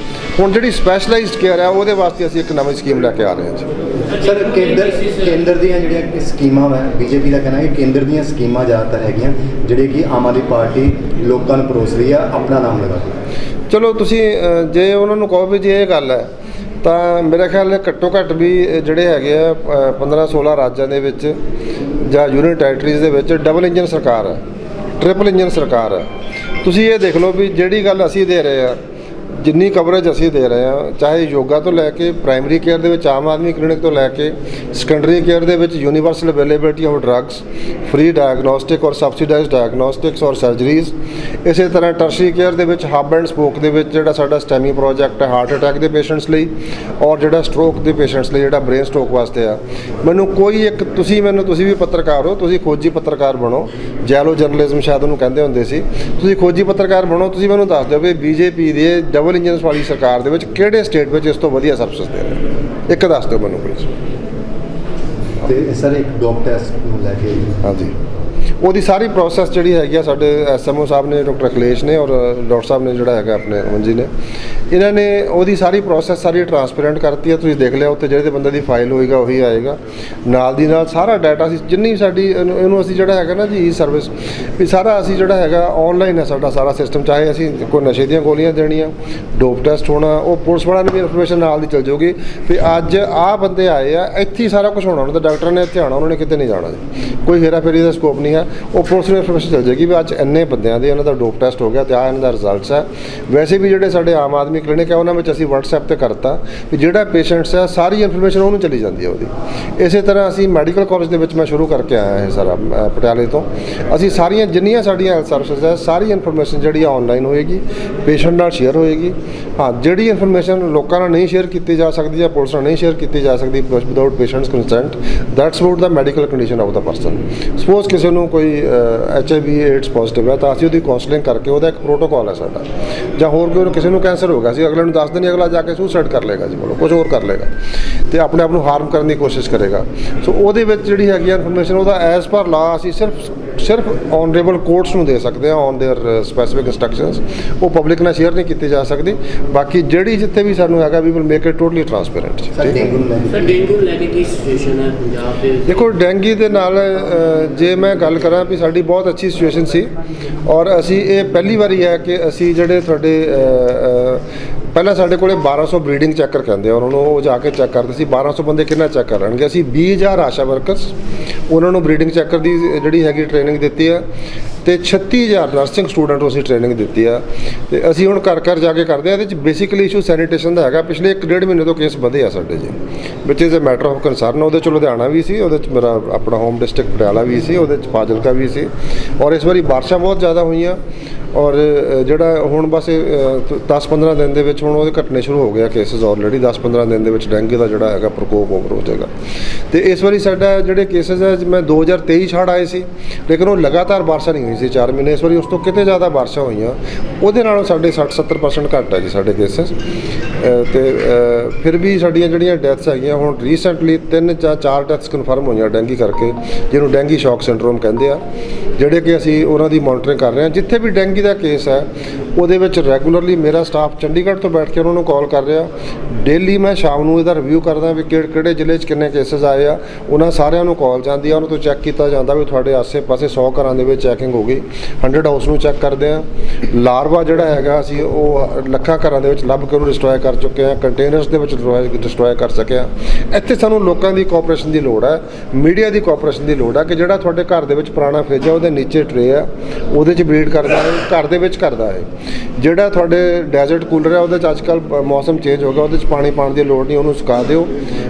ਹੁਣ ਜਿਹੜੀ ਸਪੈਸ਼ਲਾਈਜ਼ਡ ਕੇਅਰ ਹੈ ਉਹਦੇ ਵਾਸਤੇ ਅਸੀਂ ਇੱਕ ਨਵੀਂ ਸਕੀਮ ਲੈ ਕੇ ਆ ਰਹੇ ਹਾਂ ਜੀ। ਸਰ ਕੇਂਦਰ ਕੇਂਦਰ ਦੀਆਂ ਜਿਹੜੀਆਂ ਸਕੀਮਾਂ ਵਾ ਬੀਜੇਪੀ ਦਾ ਕਹਿਣਾ ਹੈ ਕਿ ਕੇਂਦਰ ਦੀਆਂ ਸਕੀਮਾਂ ਜ਼ਿਆਦਾਤਰ ਹੈਗੀਆਂ ਜਿਹੜੇ ਕਿ ਆਮ ਆਦਮੀ ਪਾਰਟੀ ਲੋਕਾਂ ਨੂੰ ਪਰੋਸ ਰਹੀ ਆ ਆਪਣਾ ਨਾਮ ਲਗਾ ਕੇ ਚਲੋ ਤੁਸੀਂ ਜੇ ਉਹਨਾਂ ਨੂੰ ਕਹੋ ਵੀ ਜੇ ਇਹ ਗੱਲ ਹੈ ਤਾਂ ਮੇਰਾ ਖਿਆਲ ਹੈ ਘੱਟੋ ਘੱਟ ਵੀ ਜਿਹੜੇ ਹੈਗੇ ਆ 15 16 ਰਾਜਾਂ ਦੇ ਵਿੱਚ ਜਾਂ ਯੂਨੀਅਨ ਟੈਰੀਟਰੀਜ਼ ਦੇ ਵਿੱਚ ਡਬਲ ਇੰਜਨ ਸਰਕਾਰ ਹੈ ਟ੍ਰਿਪਲ ਇੰਜਨ ਸਰਕਾਰ ਹੈ ਤੁਸੀਂ ਇਹ ਦੇਖ ਲਓ ਵੀ ਜਿਹੜੀ ਗੱਲ ਅਸੀਂ ਦੇ ਰਹੇ ਆ ਜਿੰਨੀ ਕਵਰੇਜ ਅਸੀਂ ਦੇ ਰਹੇ ਹਾਂ, ਚਾਹੇ ਯੋਗਾ ਤੋਂ ਲੈ ਕੇ ਪ੍ਰਾਇਮਰੀ ਕੇਅਰ ਦੇ ਵਿੱਚ ਆਮ ਆਦਮੀ ਕਲੀਨਿਕ ਤੋਂ ਲੈ ਕੇ ਸੈਕੰਡਰੀ ਕੇਅਰ ਦੇ ਵਿੱਚ universal availability of drugs free diagnostic ਔਰ ਸਬਸਿਡਾਈਜ਼ਡ ਡਾਇਗਨੋਸਟਿਕਸ ਔਰ ਸਰਜਰੀਜ਼ ਇਸੇ ਤਰ੍ਹਾਂ ਟਰਸ਼ਰੀ ਕੇਅਰ ਦੇ ਵਿੱਚ ਹੱਬ ਐਂਡ ਸਪੋਕ ਦੇ ਵਿੱਚ ਜਿਹੜਾ ਸਾਡਾ ਸਟੈਮੀ ਪ੍ਰੋਜੈਕਟ ਹੈ ਹਾਰਟ ਅਟੈਕ ਦੇ ਪੇਸ਼ੈਂਟਸ ਲਈ ਔਰ ਜਿਹੜਾ ਸਟ੍ਰੋਕ ਦੇ ਪੇਸ਼ੈਂਟਸ ਲਈ ਜਿਹੜਾ ਬ੍ਰੇਨ ਸਟ੍ਰੋਕ ਵਾਸਤੇ ਆ। ਮੈਨੂੰ ਕੋਈ ਇੱਕ, ਤੁਸੀਂ ਮੈਨੂੰ, ਤੁਸੀਂ ਵੀ ਪੱਤਰਕਾਰ ਹੋ, ਤੁਸੀਂ ਖੋਜੀ ਪੱਤਰਕਾਰ ਬਣੋ। ਜੈਲੋ ਜਰਨਲਿਜ਼ਮ ਸ਼ਾਇਦ ਉਹਨੂੰ ਕਹਿੰਦੇ ਹੁੰਦੇ ਸੀ। ਤੁਸੀਂ ਖੋਜੀ ਪੱਤਰਕਾਰ ਬਣੋ, ਤੁਸੀਂ ਮੈਨੂੰ ਦੱਸ ਦਿਓ ਕਿ ਬੀਜੇਪੀ ਦੇ ਡਬਲ ਇੰਜਨ ਵਾਲੀ ਸਰਕਾਰ ਦੇ ਵਿੱਚ ਕਿਹੜੇ ਸਟੇਟ ਵਿੱਚ ਇਸ ਤੋਂ ਵਧੀਆ ਸਰਵਿਸ ਦੇ ਰਹੇ ਇੱਕ ਦੱਸ ਦਿਓ ਮੈਨੂੰ ਪਲੀਜ਼ ਤੇ ਸਰ ਇੱਕ ਡੋਪ ਟੈਸਟ ਨੂੰ ਲੈ ਕੇ ਹਾਂਜੀ। ਉਹਦੀ ਸਾਰੀ ਪ੍ਰੋਸੈਸ ਜਿਹੜੀ ਹੈਗੀ ਆ, ਸਾਡੇ ਐਸਐਮਓ ਸਾਹਿਬ ਨੇ ਡਾਕਟਰ ਅਖਲੇਸ਼ ਨੇ ਔਰ ਡਾਕਟਰ ਸਾਹਿਬ ਨੇ ਜਿਹੜਾ ਹੈਗਾ ਆਪਣੇ ਅਮਨ ਜੀ ਨੇ, ਇਹਨਾਂ ਨੇ ਉਹਦੀ ਸਾਰੀ ਪ੍ਰੋਸੈਸ ਸਾਰੀ ਟਰਾਂਸਪੇਰੈਂਟ ਕਰਤੀ ਹੈ ਤੁਸੀਂ ਦੇਖ ਲਿਆ ਉੱਤੇ ਜਿਹੜੇ ਬੰਦੇ ਦੀ ਫਾਈਲ ਹੋਏਗਾ, ਉਹੀ ਆਏਗਾ। ਨਾਲ ਦੀ ਨਾਲ ਸਾਰਾ ਡਾਟਾ ਅਸੀਂ ਜਿੰਨੀ ਸਾਡੀ, ਇਹਨੂੰ ਇਹਨੂੰ ਅਸੀਂ ਜਿਹੜਾ ਹੈਗਾ ਨਾ ਜੀ ਈ ਸਰਵਿਸ ਵੀ ਸਾਰਾ ਅਸੀਂ ਜਿਹੜਾ ਹੈਗਾ ਆਨਲਾਈਨ ਹੈ ਸਾਡਾ ਸਾਰਾ ਸਿਸਟਮ ਚਾਹੇ ਅਸੀਂ ਕੋਈ ਨਸ਼ੇ ਦੀਆਂ ਗੋਲੀਆਂ ਦੇਣੀਆਂ ਡੋਪ ਟੈਸਟ ਹੋਣਾ, ਉਹ ਪੁਲਿਸ ਵਾਲਿਆਂ ਨੂੰ ਵੀ ਇਨਫੋਰਮੇਸ਼ਨ ਨਾਲ ਦੀ ਚਲ ਜਾਊਗੀ, ਵੀ ਅੱਜ ਆਹ ਬੰਦੇ ਆਏ ਆ, ਇੱਥੇ ਸਾਰਾ ਕੁਝ ਹੋਣਾ, ਉਹਨਾਂ ਦਾ ਡਾਕਟਰ ਨੇ ਇੱਥੇ ਆਉਣਾ, ਉਹਨਾਂ ਨੇ ਕਿਤੇ ਨਹੀਂ ਜਾਣਾ ਜੀ। ਕੋਈ ਹੇਰਾ ਫੇਰੀ ਦਾ ਸਕੋਪ ਨਹੀਂ ਹੈ। ਉਹ ਪੁਲਿਸ ਨੂੰ ਇਨਫੋਰਮੇਸ਼ਨ ਚੱਲ ਜਾਏਗੀ ਵੀ ਅੱਜ ਇੰਨੇ ਬੰਦਿਆਂ ਦੇ ਇਹਨਾਂ ਦਾ ਡੋਪ ਟੈਸਟ ਹੋ ਗਿਆ ਤੇ ਆਹ ਇਹਨਾਂ ਦਾ ਰਿਜ਼ਲਟਸ ਹੈ। ਵੈਸੇ ਵੀ ਜਿਹੜੇ ਸਾਡੇ ਆਮ ਆਦਮੀ ਕਲੀਨਿਕ ਹੈ ਉਹਨਾਂ ਵਿੱਚ ਅਸੀਂ WhatsApp ਤੇ ਕਰਤਾ ਵੀ ਜਿਹੜਾ ਪੇਸ਼ੈਂਟਸ ਹੈ, ਸਾਰੀ ਇਨਫੋਰਮੇਸ਼ਨ ਉਹਨੂੰ ਚਲੀ ਜਾਂਦੀ ਹੈ ਉਹਦੀ। ਇਸੇ ਤਰ੍ਹਾਂ ਅਸੀਂ ਮੈਡੀਕਲ ਕਾਲਜ ਦੇ ਵਿੱਚ ਮੈਂ ਸ਼ੁਰੂ ਕਰਕੇ ਆਇਆ ਇਹ ਸਾਰਾ ਪਟਿਆਲੇ ਤੋਂ। ਅਸੀਂ ਸਾਰੀਆਂ ਜਿੰਨੀਆਂ ਸਾਡੀਆਂ ਹੈਲਥ ਸਰਵਿਸਿਜ਼ ਹੈ, ਸਾਰੀ ਇਨਫੋਰਮੇਸ਼ਨ ਜਿਹੜੀ ਆਨਲਾਈਨ ਹੋਏਗੀ ਪੇਸ਼ੈਂਟ ਨਾਲ ਸ਼ੇਅਰ ਹੋਏਗੀ। ਹਾਂ, ਜਿਹੜੀ ਇਨਫੋਰਮੇਸ਼ਨ ਲੋਕਾਂ ਨਾਲ ਨਹੀਂ ਸ਼ੇਅਰ ਕੀਤੀ ਜਾ ਸਕਦੀ ਜਾਂ ਪੁਲਿਸ ਨਾਲ ਨਹੀਂ ਸ਼ੇਅਰ ਕੀਤੀ ਜਾ ਸਕਦੀ without patients consent that's about the medical condition of the person suppose ਕਿਸੇ ਨੂੰ ਕੋਈ H I V AIDS positive ਹੈ, ਤਾਂ ਅਸੀਂ ਉਹਦੀ ਕਾਉਂਸਲਿੰਗ ਕਰਕੇ ਉਹਦਾ ਇੱਕ ਪ੍ਰੋਟੋਕਾਲ ਹੈ ਸਾਡਾ। ਜਾਂ ਹੋਰ ਕੋਈ ਕਿਸੇ ਨੂੰ ਕੈਂਸਰ ਹੋ ਗਿਆ ਸੀ ਅਗਲੇ ਨੂੰ ਦੱਸ ਦਿੰਦੇ ਅਗਲਾ ਜਾ ਕੇ ਸੁਸਾਈਡ ਕਰ ਲੇਗਾ ਜੀ ਬੋਲੋ ਕੁਝ ਹੋਰ ਕਰ ਲੇਗਾ ਤੇ ਆਪਣੇ ਆਪ ਨੂੰ ਹਾਰਮ ਕਰਨ ਦੀ ਕੋਸ਼ਿਸ਼ ਕਰੇਗਾ। ਸੋ ਉਹਦੇ ਵਿੱਚ ਜਿਹੜੀ ਹੈਗੀ ਇਨਫੋਰਮੇਸ਼ਨ ਉਹਦਾ ਐਜ਼ ਪਰ ਲਾ ਅਸੀਂ ਸਿਰਫ ਸਿਰਫ ਆਨਰੇਬਲ ਕੋਰਟਸ ਨੂੰ ਦੇ ਸਕਦੇ ਹਾਂ ਔਨ देयर ਸਪੈਸੀਫਿਕ ਇਨਸਟਰਕਸ਼ਨਸ ਉਹ ਪਬਲਿਕ ਨਾਲ ਸ਼ੇਅਰ ਨਹੀਂ ਕੀਤੀ ਜਾ ਸਕਦੀ ਬਾਕੀ ਜਿਹੜੀ ਜਿੱਥੇ ਵੀ ਸਾਨੂੰ ਹੈਗਾ we will make it totally transparent sir dengue ਨੂੰ ਲੈ ਕੇ ਸਰ ਡੇਂਗੂ ਨੂੰ ਲੈ ਕੇ ਕੀ ਸਿਚੁਏਸ਼ਨ ਹੈ ਪੰਜਾਬ ਦੇ ਦੇਖੋ ਡੈਂਗੀ ਦੇ ਨਾਲ ਅ, ਜੇ ਮੈਂ ਗੱਲ ਕਰਾਂ ਵੀ ਸਾਡੀ ਬਹੁਤ ਅੱਛੀ ਸਿਚੁਏਸ਼ਨ ਸੀ ਔਰ ਅਸੀਂ ਇਹ ਪਹਿਲੀ ਵਾਰੀ ਹੈ ਕਿ ਅਸੀਂ ਜਿਹੜੇ ਤੁਹਾਡੇ ਅ, ਅ, ਪਹਿਲਾਂ ਸਾਡੇ ਕੋਲੇ 1200 ਬਰੀਡਿੰਗ ਚੈੱਕਰ ਕਹਿੰਦੇ ਆ, ਉਹਨਾਂ ਨੂੰ ਉਹ ਜਾ ਕੇ ਚੈੱਕ ਕਰਦੇ ਸੀ 1200 ਬੰਦੇ ਕਿੰਨਾ ਚੈੱਕ ਕਰਨਗੇ ਅਸੀਂ 20000 ਆਸ਼ਾ ਵਰਕਰਸ, ਉਹਨਾਂ ਨੂੰ ਬਰੀਡਿੰਗ ਚੈੱਕਰ ਦੀ ਜਿਹੜੀ ਹੈਗੀ ਟ੍ਰੇਨਿੰਗ ਦਿੱਤੀ ਆ ਤੇ 36000 ਨਰਸਿੰਗ ਸਟੂਡੈਂਟ ਨੂੰ ਅਸੀਂ ਟ੍ਰੇਨਿੰਗ ਦਿੱਤੀ ਆ। ਤੇ ਅਸੀਂ ਹੁਣ ਘਰ ਘਰ ਜਾ ਕੇ ਕਰਦੇ ਆ, ਇਹਦੇ ਵਿੱਚ ਬੇਸਿਕਲੀ ਇਸ਼ੂ ਸੈਨੀਟੇਸ਼ਨ ਦਾ ਹੈਗਾ, ਪਿਛਲੇ 1.5 ਮਹੀਨੇ ਤੋਂ ਕੇਸ ਵਧੇ ਆ ਸਾਡੇ ਜੀ ਵਿਚ is a matter of concern ਉਹਦੇ ਚ ਲੁਧਿਆਣਾ ਵੀ ਸੀ, ਉਹਦੇ ਚ ਮੇਰਾ ਆਪਣਾ ਹੋਮ ਡਿਸਟ੍ਰਿਕਟ ਪਟਿਆਲਾ ਵੀ ਸੀ, ਉਹਦੇ ਚ ਫਾਜ਼ਿਲਕਾ ਵੀ ਸੀ। ਔਰ ਇਸ ਵਾਰੀ ਬਾਰਿਸ਼ਾਂ ਬਹੁਤ ਜ਼ਿਆਦਾ ਹੋਈਆਂ ਔਰ ਜਿਹੜਾ ਹੁਣ ਬਸ 10-15 ਦਿਨ ਦੇ ਵਿੱਚ ਹੁਣ ਉਹਦੇ ਘਟਨੇ ਸ਼ੁਰੂ ਹੋ ਗਿਆ ਕੇਸਿਸ ਆਲਰੇਡੀ 10-15 ਦਿਨ ਦੇ ਵਿੱਚ ਡੈਂਗੂ ਦਾ ਜਿਹੜਾ ਹੈਗਾ ਪ੍ਰਕੋਪ ਓਵਰ ਹੋ ਜਾਏਗਾ। ਤੇ ਇਸ ਵਾਰੀ ਸਾਡਾ ਜਿਹੜੇ ਕੇਸਿਸ ਹੈ ਮੈਂ 2023 ਛੜ ਆਏ ਸੀ, ਲੇਕਿਨ ਉਹ ਲਗਾਤਾਰ ਬਾਰਿਸ਼ਾਂ ਨਹੀਂ ਹੋਈ ਸੀ 4 ਮਹੀਨੇ, ਇਸ ਵਾਰੀ ਉਸ ਤੋਂ ਕਿਤੇ ਜ਼ਿਆਦਾ ਬਾਰਿਸ਼ਾਂ ਹੋਈਆਂ। ਉਹਦੇ ਨਾਲੋਂ ਸਾਡੇ 60-70% ਘੱਟ ਹੈ ਜੀ ਸਾਡੇ ਕੇਸਿਸ ਤੇ ਫਿਰ ਵੀ ਸਾਡੀਆਂ ਜਿਹੜੀਆਂ ਡੈਥਸ ਹੈਗੀਆਂ, ਹੁਣ ਰੀਸੈਂਟਲੀ ਤਿੰਨ ਜਾਂ ਚਾਰ ਡੈਥਸ ਕਨਫਰਮ ਹੋਈਆਂ ਡੈਂਗੀ ਕਰਕੇ, ਜਿਹਨੂੰ ਡੈਂਗੀ ਸ਼ੌਕ ਸਿੰਡਰੋਮ ਕਹਿੰਦੇ ਆ, ਜਿਹੜੇ ਕਿ ਅਸੀਂ ਉਹਨਾਂ ਦੀ ਮੋਨਿਟਰਿੰਗ ਕਰ ਰਹੇ ਹਾਂ। ਜਿੱਥੇ ਵੀ ਡੈਂਗੀ ਦਾ ਕੇਸ ਹੈ, ਉਹਦੇ ਵਿੱਚ ਰੈਗੂਲਰਲੀ ਮੇਰਾ ਸਟਾਫ ਚੰਡੀਗੜ੍ਹ ਤੋਂ ਬੈਠ ਕੇ ਉਹਨਾਂ ਨੂੰ ਕਾਲ ਕਰ ਰਿਹਾ। ਡੇਲੀ ਮੈਂ ਸ਼ਾਮ ਨੂੰ ਇਹਦਾ ਰਿਵਿਊ ਕਰਦਾ ਵੀ ਕਿਹੜੇ ਕਿਹੜੇ ਜ਼ਿਲ੍ਹੇ 'ਚ ਕਿੰਨੇ ਕੇਸਸ ਆਏ ਆ। ਉਹਨਾਂ ਸਾਰਿਆਂ ਨੂੰ ਕਾਲ ਜਾਂਦੀ ਆ, ਉਹਨਾਂ ਤੋਂ ਚੈੱਕ ਕੀਤਾ ਜਾਂਦਾ ਵੀ ਤੁਹਾਡੇ ਆਸੇ-ਪਾਸੇ 100 ਘਰਾਂ ਦੇ ਵਿੱਚ ਚੈਕਿੰਗ ਹੋ ਗਈ। 100 ਹਾਊਸ ਨੂੰ ਚੈੱਕ ਕਰਦੇ ਆ। ਲਾਰਵਾ ਜਿਹੜਾ ਹੈਗਾ, ਅਸੀਂ ਉਹ ਲੱਖਾਂ ਘਰਾਂ ਦੇ ਵਿੱਚ ਲੱਭ ਕੇ ਉਹਨੂੰ ਡਿਸਟਰੋਏ ਕਰ ਚੁੱਕੇ ਹਾਂ ਕੰਟੇਨਰਸ ਦੇ ਵਿੱਚ ਡਿਸਟਰੋਏ ਕਰ ਸਕੇ ਆ ਇੱਥੇ ਸਾਨੂੰ ਲੋਕਾਂ ਦੀ ਕੋਆਪਰੇਸ਼ਨ ਦੀ ਲੋੜ ਹੈ ਮੀਡੀਆ ਦੀ ਕੋਆਪਰੇਸ਼ਨ ਦੀ ਲੋੜ ਹੈ ਕਿ ਜਿਹੜਾ ਤੁਹਾਡੇ ਘਰ ਦੇ ਵਿੱਚ ਪੁਰਾਣਾ ਫ੍ਰਿਜ ਹੈ, ਉਹਦੇ ਨੀਚੇ ਟਰੇ ਆ ਉਹਦੇ 'ਚ ਬਰੀਡ ਕਰਦਾ ਹੈ, ਘਰ ਦੇ ਵਿੱਚ ਕਰਦਾ ਹੈ। ਜਿਹੜਾ ਤੁਹਾਡੇ ਡੈਜ਼ਰਟ ਕੂਲਰ ਹੈ, ਉਹਦੇ 'ਚ ਅੱਜਕੱਲ ਮੌਸਮ ਚੇਂਜ ਹੋ ਗਿਆ, ਉਹਦੇ 'ਚ ਪਾਣੀ ਪਾਉਣ ਦੀ ਲੋੜ ਨਹੀਂ, ਉਹਨੂੰ ਸੁਕਾ ਦਿਓ।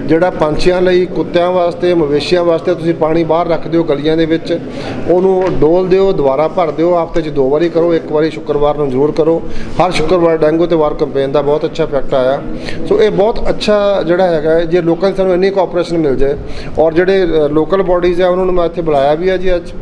ਜਿਹੜਾ ਪੰਛੀਆਂ ਲਈ, ਕੁੱਤਿਆਂ ਵਾਸਤੇ, ਮਵੇਸ਼ੀਆਂ ਵਾਸਤੇ ਤੁਸੀਂ ਪਾਣੀ ਬਾਹਰ ਰੱਖ ਦਿਓ ਗਲੀਆਂ ਦੇ ਵਿੱਚ, ਉਹਨੂੰ ਡੋਲ ਦਿਓ, ਦੁਬਾਰਾ ਭਰ ਦਿਓ, ਹਫ਼ਤੇ 'ਚ ਦੋ ਵਾਰੀ ਕਰੋ, ਇੱਕ ਵਾਰੀ ਸ਼ੁੱਕਰਵਾਰ ਨੂੰ ਜ਼ਰੂਰ ਕਰੋ। ਹਰ ਸ਼ੁੱਕਰਵਾਰ ਡੈਂਗੂ ਤੇ ਵਾਰ ਕੰਪੇਨ ਦਾ ਬਹੁਤ ਅੱਛਾ ਇਫੈਕਟ ਆਇਆ। ਸੋ ਇਹ ਬਹੁਤ ਅੱਛਾ ਜਿਹੜਾ ਹੈਗਾ ਜੇ ਲੋਕਾਂ ਨੂੰ ਸਾਨੂੰ ਇੰਨੀ ਕੋਆਪਰੇਸ਼ਨ ਮਿਲ ਜਾਏ। ਔਰ ਜਿਹੜੇ ਲੋਕਲ ਬਾਡੀਜ਼ ਆ, ਉਹਨਾਂ ਨੂੰ ਮੈਂ ਇੱਥੇ ਬੁਲਾਇਆ ਵੀ ਆ ਜੀ ਅੱਜ।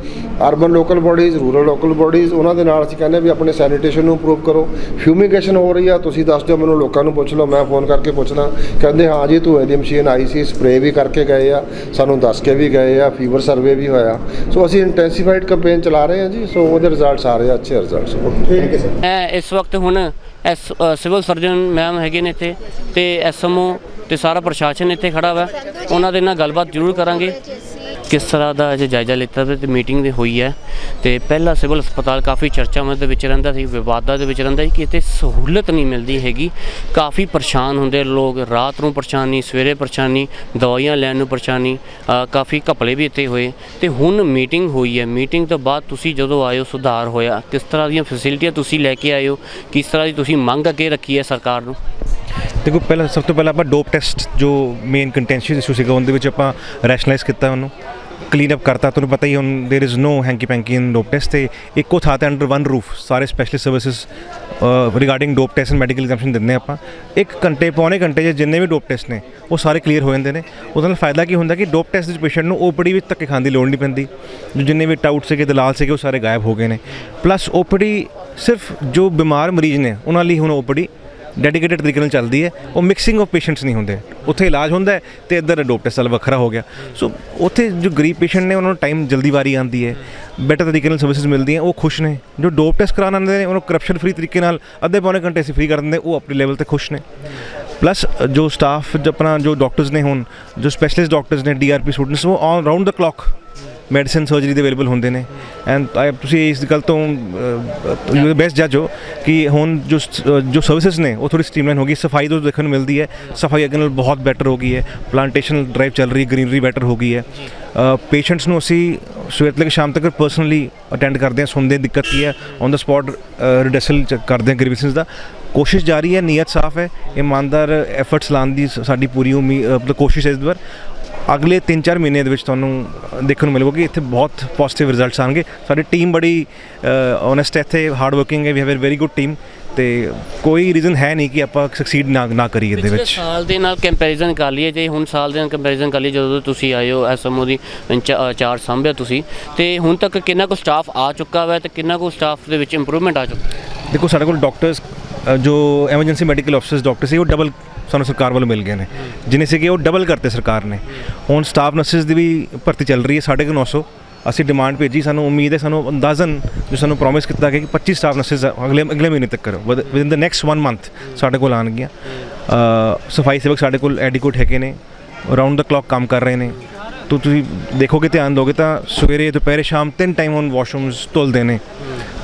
Urban local bodies rural local bodies ਉਹਨਾਂ ਦੇ ਨਾਲ ਅਸੀਂ ਕਹਿੰਦੇ ਵੀ ਆਪਣੇ ਸੈਨੀਟੇਸ਼ਨ ਨੂੰ ਇੰਪਰੂਵ ਕਰੋ। ਫਿਊਮੀਗੇਸ਼ਨ ਹੋ ਰਹੀ ਆ ਤੁਸੀਂ ਦੱਸ ਦਿਓ ਮੈਨੂੰ ਲੋਕਾਂ ਨੂੰ ਪੁੱਛ ਲਓ ਮੈਂ ਫੋਨ ਕਰਕੇ ਪੁੱਛਦਾ। ਕਹਿੰਦੇ ਹਾਂ ਜੀ ਧੂਏ ਦੀ ਮਸ਼ੀਨ ਆਈ ਸੀ ਸਪਰੇ ਵੀ ਕਰਕੇ ਗਏ ਆ ਸਾਨੂੰ ਦੱਸ ਕੇ ਵੀ ਗਏ ਆ ਫੀਵਰ ਸਰਵੇ ਵੀ ਹੋਇਆ। ਸੋ ਅਸੀਂ ਇੰਟੈਂਸੀਫਾਈਡ ਕੈਂਪੇਨ ਚਲਾ ਰਹੇ ਹਾਂ ਜੀ ਸੋ ਉਹਦੇ ਰਿਜ਼ਲਟਸ ਆ ਰਹੇ ਆ ਅੱਛੇ ਰਿਜ਼ਲਟਸ ਥੈਂਕ ਯੂ ਸਰ। ਮੈਂ ਇਸ ਵਕਤ ਹੁਣ ਐਸ ਸਿਵਲ ਸਰਜਨ ਮੈਮ ਹੈਗੇ ਨੇ ਇੱਥੇ ਤੇ ਐਸਐਮਓ ਤੇ ਸਾਰਾ ਪ੍ਰਸ਼ਾਸਨ ਇੱਥੇ ਖੜਾ ਵਾ। ਉਹਨਾਂ ਦੇ ਨਾਲ ਗੱਲਬਾਤ ਜ਼ਰੂਰ ਕਰਾਂਗੇ। ਕਿਸ ਤਰ੍ਹਾਂ ਦਾ ਜੇ ਜਾਇਜ਼ਾ ਲਿੱਤਾ ਤੇ ਮੀਟਿੰਗ ਦੀ ਹੋਈ ਹੈ ਤੇ ਪਹਿਲਾ ਸਿਵਲ ਹਸਪਤਾਲ ਕਾਫੀ ਚਰਚਾਵਾਂ ਦੇ ਵਿੱਚ ਰਹਿੰਦਾ ਸੀ, ਵਿਵਾਦਾਂ ਦੇ ਵਿੱਚ ਰਹਿੰਦਾ ਸੀ ਕਿ ਇੱਥੇ ਸਹੂਲਤ ਨਹੀਂ ਮਿਲਦੀ ਹੈਗੀ। ਕਾਫੀ ਪਰੇਸ਼ਾਨ ਹੁੰਦੇ ਲੋਕ, ਰਾਤ ਨੂੰ ਪਰੇਸ਼ਾਨੀ, ਸਵੇਰੇ ਪਰੇਸ਼ਾਨੀ, ਦਵਾਈਆਂ ਲੈਣ ਨੂੰ ਪਰੇਸ਼ਾਨੀ ਕਾਫੀ ਘਪਲੇ ਵੀ ਇੱਥੇ ਹੋਏ। ਤੇ ਹੁਣ ਮੀਟਿੰਗ ਹੋਈ ਹੈ। ਮੀਟਿੰਗ ਤੋਂ ਬਾਅਦ ਤੁਸੀਂ ਜਦੋਂ ਆਏ ਹੋ ਸੁਧਾਰ ਹੋਇਆ, ਕਿਸ ਤਰ੍ਹਾਂ ਦੀਆਂ ਫੈਸਿਲਿਟੀਆਂ ਤੁਸੀਂ ਲੈ ਕੇ ਆਏ ਹੋ ਕਿਸ ਤਰ੍ਹਾਂ ਦੀ ਤੁਸੀਂ ਮੰਗ ਅੱਗੇ ਰੱਖੀ ਹੈ ਸਰਕਾਰ ਨੂੰ? ਦੇਖੋ, ਪਹਿਲਾਂ ਸਭ ਤੋਂ ਪਹਿਲਾਂ ਆਪਾਂ ਡੋਪ ਟੈਸਟ ਜੋ ਮੇਨ ਕੰਟੈਂਸ਼ੀਅਸ ਇਸ਼ੂ ਸੀਗਾ, ਉਹਦੇ ਵਿੱਚ ਆਪਾਂ ਰੈਸ਼ਨਲਾਈਜ਼ ਕੀਤਾ ਉਹਨੂੰ। ਕਲੀਨ ਅਪ ਕਰਤਾ ਤੁਹਾਨੂੰ ਪਤਾ ਹੀ ਹੁਣ there is no hanky panky in dope test ਤੇ ਇੱਕੋ ਥਾਂ ਤੇ ਅੰਡਰ ਵਨ ਰੂਫ ਸਾਰੇ specialist services regarding dope test and medical examination ਦਿੰਦੇ ਆਪਾਂ ਇੱਕ ਘੰਟੇ ਪੌਣੇ ਘੰਟੇ 'ਚ ਜਿੰਨੇ ਵੀ ਡੋਪ ਟੈਸਟ ਨੇ ਉਹ ਸਾਰੇ ਕਲੀਅਰ ਹੋ ਜਾਂਦੇ ਨੇ ਉਹਦੇ ਨਾਲ ਫਾਇਦਾ ਕੀ ਹੁੰਦਾ ਕਿ ਡੋਪ ਟੈਸਟ ਦੇ ਪੇਸ਼ੈਂਟ ਨੂੰ ਓਪੀਡੀ ਵਿੱਚ ਧੱਕੇ ਖਾਣ ਦੀ ਲੋੜ ਨਹੀਂ ਪੈਂਦੀ ਜੋ ਜਿੰਨੇ ਵੀ ਟਾਊਟ ਸੀਗੇ ਦਲਾਲ ਸੀਗੇ ਉਹ ਸਾਰੇ ਗਾਇਬ ਹੋ ਗਏ ਨੇ ਪਲੱਸ ਓਪੀਡੀ ਸਿਰਫ ਜੋ ਬਿਮਾਰ ਮਰੀਜ਼ ਨੇ ਉਹਨਾਂ ਲਈ ਹੁਣ ਓਪੀਡੀ ਡੈਡੀਕੇਟਡ ਤਰੀਕੇ ਨਾਲ ਚੱਲਦੀ ਹੈ, ਉਹ ਮਿਕਸਿੰਗ ਆਫ ਪੇਸ਼ੈਂਟਸ ਨਹੀਂ ਹੁੰਦੇ। ਉੱਥੇ ਇਲਾਜ ਹੁੰਦਾ ਹੈ ਤੇ ਇੱਧਰ ਡੋਪ ਟੈਸਟ ਵਾਲਾ ਵੱਖਰਾ ਹੋ ਗਿਆ। ਸੋ ਉੱਥੇ ਜੋ ਗਰੀਬ ਪੇਸ਼ੈਂਟ ਨੇ, ਉਹਨਾਂ ਨੂੰ ਟਾਈਮ ਜਲਦੀ ਵਾਰੀ ਆਉਂਦੀ ਹੈ ਬੈਟਰ ਤਰੀਕੇ ਨਾਲ ਸਰਵਿਸਿਜ਼ ਮਿਲਦੀਆਂ, ਉਹ ਖੁਸ਼ ਨੇ। ਜੋ ਡੋਪ ਟੈਸਟ ਕਰਾਉਣ ਆਉਂਦੇ ਨੇ, ਉਹਨੂੰ ਕਰਪਸ਼ਨ ਫ੍ਰੀ ਤਰੀਕੇ ਨਾਲ ਅੱਧੇ ਪੌਣੇ ਘੰਟੇ ਅਸੀਂ ਫ੍ਰੀ ਕਰ ਦਿੰਦੇ, ਉਹ ਆਪਣੇ ਲੈਵਲ ਤੇ ਖੁਸ਼ ਨੇ। ਪਲੱਸ ਜੋ ਸਟਾਫ ਆਪਣਾ ਜੋ ਡਾਕਟਰਸ ਨੇ ਹੁਣ, ਜੋ ਸਪੈਸ਼ਲਿਸਟ ਡਾਕਟਰਸ ਨੇ ਡੀਆਰਪੀ ਸਟੂਡੈਂਟਸ ਉਹ on round the clock medicine surgery ਦੇ ਅਵੇਲੇਬਲ ਹੁੰਦੇ ਨੇ। ਐਂਡ ਤੁਸੀਂ ਇਸ ਗੱਲ ਤੋਂ ਯੂ ਦ ਬੈਸਟ ਜੱਜ ਹੋ ਕਿ ਹੁਣ ਜੋ ਜੋ ਸਰਵਿਸਿਜ਼ ਨੇ, ਉਹ ਥੋੜੀ ਸਟ੍ਰੀਮਲਾਈਨ ਹੋ ਗਈ। ਸਫ਼ਾਈ ਤੋਂ ਦੇਖਣ ਨੂੰ ਮਿਲਦੀ ਹੈ। ਸਫ਼ਾਈ ਅੱਗੇ ਨਾਲ ਬਹੁਤ ਬੈਟਰ ਹੋ ਗਈ ਹੈ। ਪਲਾਂਟੇਸ਼ਨ ਡਰਾਈਵ ਚੱਲ ਰਹੀ ਹੈ। ਗ੍ਰੀਨਰੀ ਬੈਟਰ ਹੋ ਗਈ ਹੈ। ਪੇਸ਼ੈਂਟਸ ਨੂੰ ਅਸੀਂ ਸਵੇਰ ਤੋਂ ਲੈ ਕੇ ਸ਼ਾਮ ਤੱਕ ਪਰਸਨਲੀ ਅਟੈਂਡ ਕਰਦੇ ਹਾਂ। ਸੁਣਦੇ ਹਾਂ, ਦਿੱਕਤ ਕੀ ਹੈ। ਔਨ ਦਾ ਸਪੌਟ ਰਿਡਸਲ ਕਰਦੇ ਹਾਂ ਗ੍ਰੀਵੈਂਸਸ ਦਾ। ਕੋਸ਼ਿਸ਼ ਜਾਰੀ ਹੈ। ਨੀਅਤ ਸਾਫ਼ ਹੈ। ਇਮਾਨਦਾਰ ਐਫਰਟਸ ਲਾਉਣ ਦੀ ਸਾਡੀ ਪੂਰੀ ਉਮੀਦ ਮਤਲਬ ਕੋਸ਼ਿਸ਼ ਹੈ ਇਸ ਵਾਰ। ਅਗਲੇ 3-4 ਮਹੀਨੇ ਦੇ ਵਿੱਚ ਤੁਹਾਨੂੰ ਦੇਖਣ ਨੂੰ ਮਿਲੇਗਾ ਕਿ ਇੱਥੇ ਬਹੁਤ ਪੋਜ਼ਿਟਿਵ ਰਿਜ਼ਲਟਸ ਆਣਗੇ ਸਾਡੀ ਟੀਮ ਬੜੀ ਓਨੈਸਟ ਹੈ ਇੱਥੇ ਹਾਰਡ ਵਰਕਿੰਗ ਹੈ we have a very good team ਤੇ ਕੋਈ ਰੀਜ਼ਨ ਹੈ ਨਹੀਂ ਕਿ ਆਪਾਂ ਸਕਸੀਡ ਨਾ ਨਾ ਕਰੀਏ ਇਹਦੇ ਵਿੱਚ। ਸਾਲ ਦੇ ਨਾਲ ਕੰਪੈਰੀਜ਼ਨ ਕਰ ਲਈਏ ਜੇ ਹੁਣ ਸਾਲ ਦੇ ਨਾਲ ਕੰਪੈਰੀਜ਼ਨ ਕਰ ਲਈਏ ਜਦੋਂ ਤੁਸੀਂ ਆਏ ਹੋ ਐਸਐਮਓ ਦੀ ਚਾਰਜ ਸੰਭਿਆ ਤੁਸੀਂ ਤੇ ਹੁਣ ਤੱਕ ਕਿੰਨਾ ਕੁ ਸਟਾਫ ਆ ਚੁੱਕਾ ਵਾ ਤੇ ਕਿੰਨਾ ਕੁ ਸਟਾਫ ਦੇ ਵਿੱਚ ਇੰਪਰੂਵਮੈਂਟ ਆ ਚੁੱਕਾ? ਦੇਖੋ ਸਾਡੇ ਕੋਲ ਡਾਕਟਰਸ ਜੋ ਐਮਰਜੈਂਸੀ ਮੈਡੀਕਲ ਅਫਸਰਸ ਡਾਕਟਰ ਸੀ ਉਹ ਡਬਲ ਸਾਨੂੰ ਸਰਕਾਰ ਵੱਲੋਂ ਮਿਲ ਗਏ ਨੇ। ਜਿਨੇ ਸੀਗੇ ਉਹ ਡਬਲ ਕਰਤੇ ਸਰਕਾਰ ਨੇ। ਹੁਣ ਸਟਾਫ ਨਰਸਿਸ ਦੀ ਵੀ ਭਰਤੀ ਚੱਲ ਰਹੀ ਹੈ, ਸਾਢੇ ਕੁ ਨੌ ਸੌ। ਅਸੀਂ ਡਿਮਾਂਡ ਭੇਜੀ, ਸਾਨੂੰ ਉਮੀਦ ਹੈ, ਸਾਨੂੰ ਅੰਦਾਜ਼ਨ ਜੋ ਸਾਨੂੰ ਪ੍ਰੋਮਿਸ ਕੀਤਾ ਗਿਆ ਕਿ 25 ਸਟਾਫ ਨਰਸਿਸ ਅਗਲੇ ਅਗਲੇ ਮਹੀਨੇ ਤੱਕ ਕਰੋ। Within the next 1 month ਸਾਡੇ ਕੋਲ ਆਉਣਗੀਆਂ। ਸਫ਼ਾਈ ਸੇਵਕ ਸਾਡੇ ਕੋਲ ਐਡਿਕੁਏਟ ਹੈਗੇ ਨੇ। ਰਾਉਂਡ ਦਾ ਕਲੌਕ ਕੰਮ ਕਰ ਰਹੇ ਨੇ। ਤੋ ਤੁਸੀਂ ਦੇਖੋਗੇ ਧਿਆਨ ਦੋਗੇ ਤਾਂ ਸਵੇਰੇ, ਦੁਪਹਿਰੇ, ਸ਼ਾਮ ਤਿੰਨ ਟਾਈਮ ਹੁਣ ਵਾਸ਼ਰੂਮਸ ਧੁਲਦੇ ਨੇ,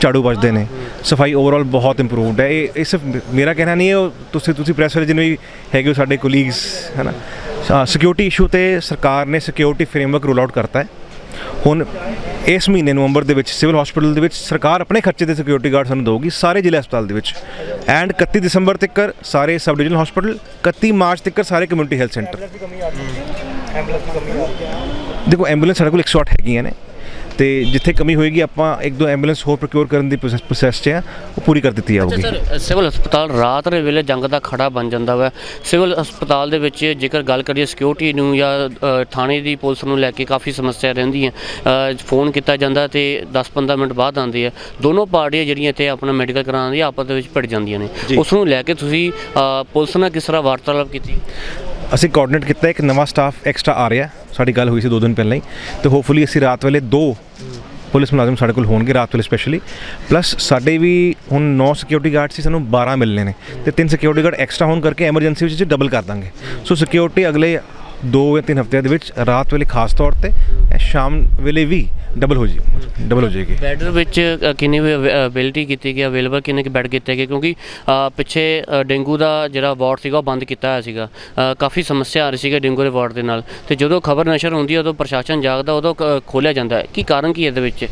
ਝਾੜੂ ਵੱਜਦੇ ਨੇ। ਸਫ਼ਾਈ ਓਵਰਆਲ ਬਹੁਤ ਇੰਪਰੂਵਡ ਹੈ। ਇਹ ਇਹ ਸਿਰਫ ਮੇਰਾ ਕਹਿਣਾ ਨਹੀਂ ਹੈ, ਉਹ ਤੁਸੀਂ ਤੁਸੀਂ ਪ੍ਰੈਸ ਵਾਲੇ ਜਿੰਨੇ ਵੀ ਹੈਗੇ ਹੋ ਸਾਡੇ ਕੋਲੀਗਸ ਹੈ ਨਾ ਸਿਕਿਉਰਿਟੀ ਇਸ਼ੂ ਤੇ ਸਰਕਾਰ ਨੇ ਸਿਕਿਉਰਿਟੀ ਫਰੇਮਵਰਕ ਰੋਲ ਆਊਟ ਕਰਤਾ ਹੈ। ਹੁਣ ਇਸ ਮਹੀਨੇ ਨਵੰਬਰ ਦੇ ਵਿੱਚ ਸਿਵਲ ਹਸਪੀਟਲ ਦੇ ਵਿੱਚ ਸਰਕਾਰ ਆਪਣੇ ਖਰਚੇ 'ਤੇ ਸਿਕਿਉਰਿਟੀ ਗਾਰਡ ਸਾਨੂੰ ਦੇਊਗੀ ਸਾਰੇ ਜ਼ਿਲ੍ਹਾ ਹਸਪਤਾਲ ਦੇ ਵਿੱਚ। ਐਂਡ 31 ਦਸੰਬਰ ਤੱਕ ਸਾਰੇ ਸਬ ਡਿਵੀਜ਼ਨ ਹਸਪੀਟਲ 31 ਮਾਰਚ ਤੱਕ ਸਾਰੇ ਕਮਿਊਨਿਟੀ ਹੈਲਥ ਸੈਂਟਰ ਦੇਖੋ ਐਂਬੂਲੈਂਸ ਸਾਡੇ ਕੋਲ 108 ਹੈਗੀਆਂ ਨੇ ਤੇ ਜਿੱਥੇ ਕਮੀ ਹੋਏਗੀ ਆਪਾਂ ਇੱਕ ਦੋ ਐਂਬੂਲੈਂਸ ਹੋਰ ਪ੍ਰੋਕਿਉਰ ਕਰਨ ਦੀ ਪ੍ਰੋਸੈਸ 'ਚ ਆ ਉਹ ਪੂਰੀ ਕਰ ਦਿੱਤੀ ਜਾਊਗੀ। ਸਰ ਸਿਵਲ ਹਸਪਤਾਲ ਰਾਤ ਦੇ ਵੇਲੇ ਜੰਗ ਦਾ ਖੜਾ ਬਣ ਜਾਂਦਾ ਵਾ। ਸਿਵਲ ਹਸਪਤਾਲ ਦੇ ਵਿੱਚ ਜੇਕਰ ਗੱਲ ਕਰੀਏ ਸਿਕਿਉਰਿਟੀ ਨੂੰ ਜਾਂ ਥਾਣੇ ਦੀ ਪੁਲਿਸ ਨੂੰ ਲੈ ਕੇ ਕਾਫੀ ਸਮੱਸਿਆ ਰਹਿੰਦੀਆਂ ਅ, ਫੋਨ ਕੀਤਾ ਜਾਂਦਾ ਤੇ 10-15 ਮਿੰਟ ਬਾਅਦ ਆਉਂਦੇ ਆ ਦੋਨੋਂ ਪਾਰਟੀਆਂ ਜਿਹੜੀਆਂ ਇੱਥੇ ਆਪਣਾ ਮੈਡੀਕਲ ਕਰਾਉਣ ਦੀ ਆਪਸ ਦੇ ਵਿੱਚ ਭਿੜ ਜਾਂਦੀਆਂ ਨੇ। ਉਸ ਨੂੰ ਲੈ ਕੇ ਤੁਸੀਂ ਪੁਲਿਸ ਨਾਲ ਕਿਸ ਤਰ੍ਹਾਂ ਵਾਰਤਾਲਾਪ ਕੀਤੀ? ਅਸੀਂ ਕੋਆਰਡੀਨੇਟ ਕੀਤਾ, ਇੱਕ ਨਵਾਂ ਸਟਾਫ ਐਕਸਟਰਾ ਆ ਰਿਹਾ, ਸਾਡੀ ਗੱਲ ਹੋਈ ਸੀ ਦੋ ਦਿਨ ਪਹਿਲਾਂ ਹੀ। ਤੇ ਹੋਪਫੁਲੀ ਅਸੀਂ ਰਾਤ ਵੇਲੇ ਦੋ ਪੁਲਿਸ ਮੁਲਾਜ਼ਮ ਸਾਡੇ ਕੋਲ ਹੋਣਗੇ, ਰਾਤ ਵੇਲੇ ਸਪੈਸ਼ਲੀ ਪਲੱਸ ਸਾਡੇ ਵੀ ਹੁਣ 9 ਸਿਕਿਉਰਿਟੀ ਗਾਰਡ ਸੀ, ਸਾਨੂੰ 12 ਮਿਲਨੇ ਨੇ। ਤੇ ਤਿੰਨ ਸਿਕਿਉਰਿਟੀ ਗਾਰਡ ਐਕਸਟਰਾ ਹੋਣ ਕਰਕੇ ਐਮਰਜੈਂਸੀ ਵਿੱਚ ਡਬਲ ਕਰ ਦਾਂਗੇ। ਸੋ ਸਿਕਿਉਰਿਟੀ ਅਗਲੇ 2 ਜਾਂ 3 ਹਫ਼ਤਿਆਂ ਦੇ ਵਿੱਚ ਰਾਤ ਵੇਲੇ ਖਾਸ ਤੌਰ ਤੇ ਸ਼ਾਮ ਵੇਲੇ ਵੀ ਡਬਲ ਹੋ ਜੀ ਡਬਲ ਹੋ ਜਾਏਗੀ। ਬੈੱਡ ਵਿੱਚ ਕਿੰਨੀ ਅਵੇਲੇਬਿਲਟੀ ਕੀਤੀ ਗਈ ਅਵੇਲੇਬਲ ਕਿੰਨੇ ਕੁ ਬੈੱਡ ਕੀਤੇ ਗਏ? ਕਿਉਂਕਿ ਪਿੱਛੇ ਡੇਂਗੂ ਦਾ ਜਿਹੜਾ ਵਾਰਡ ਸੀਗਾ ਉਹ ਬੰਦ ਕੀਤਾ ਹੋਇਆ ਸੀਗਾ। ਕਾਫੀ ਸਮੱਸਿਆ ਆ ਰਹੀ ਸੀਗੀ ਡੇਂਗੂ ਦੇ ਵਾਰਡ ਦੇ ਨਾਲ। ਤੇ ਜਦੋਂ ਖਬਰ ਨਸ਼ਰ ਹੁੰਦੀ ਹੈ ਉਦੋਂ ਪ੍ਰਸ਼ਾਸਨ ਜਾਗਦਾ ਉਦੋਂ ਖੋਲ੍ਹਿਆ ਜਾਂਦਾ ਹੈ। ਕੀ ਕਾਰਨ ਕੀ ਹੈ ਇਹਦੇ ਵਿੱਚ?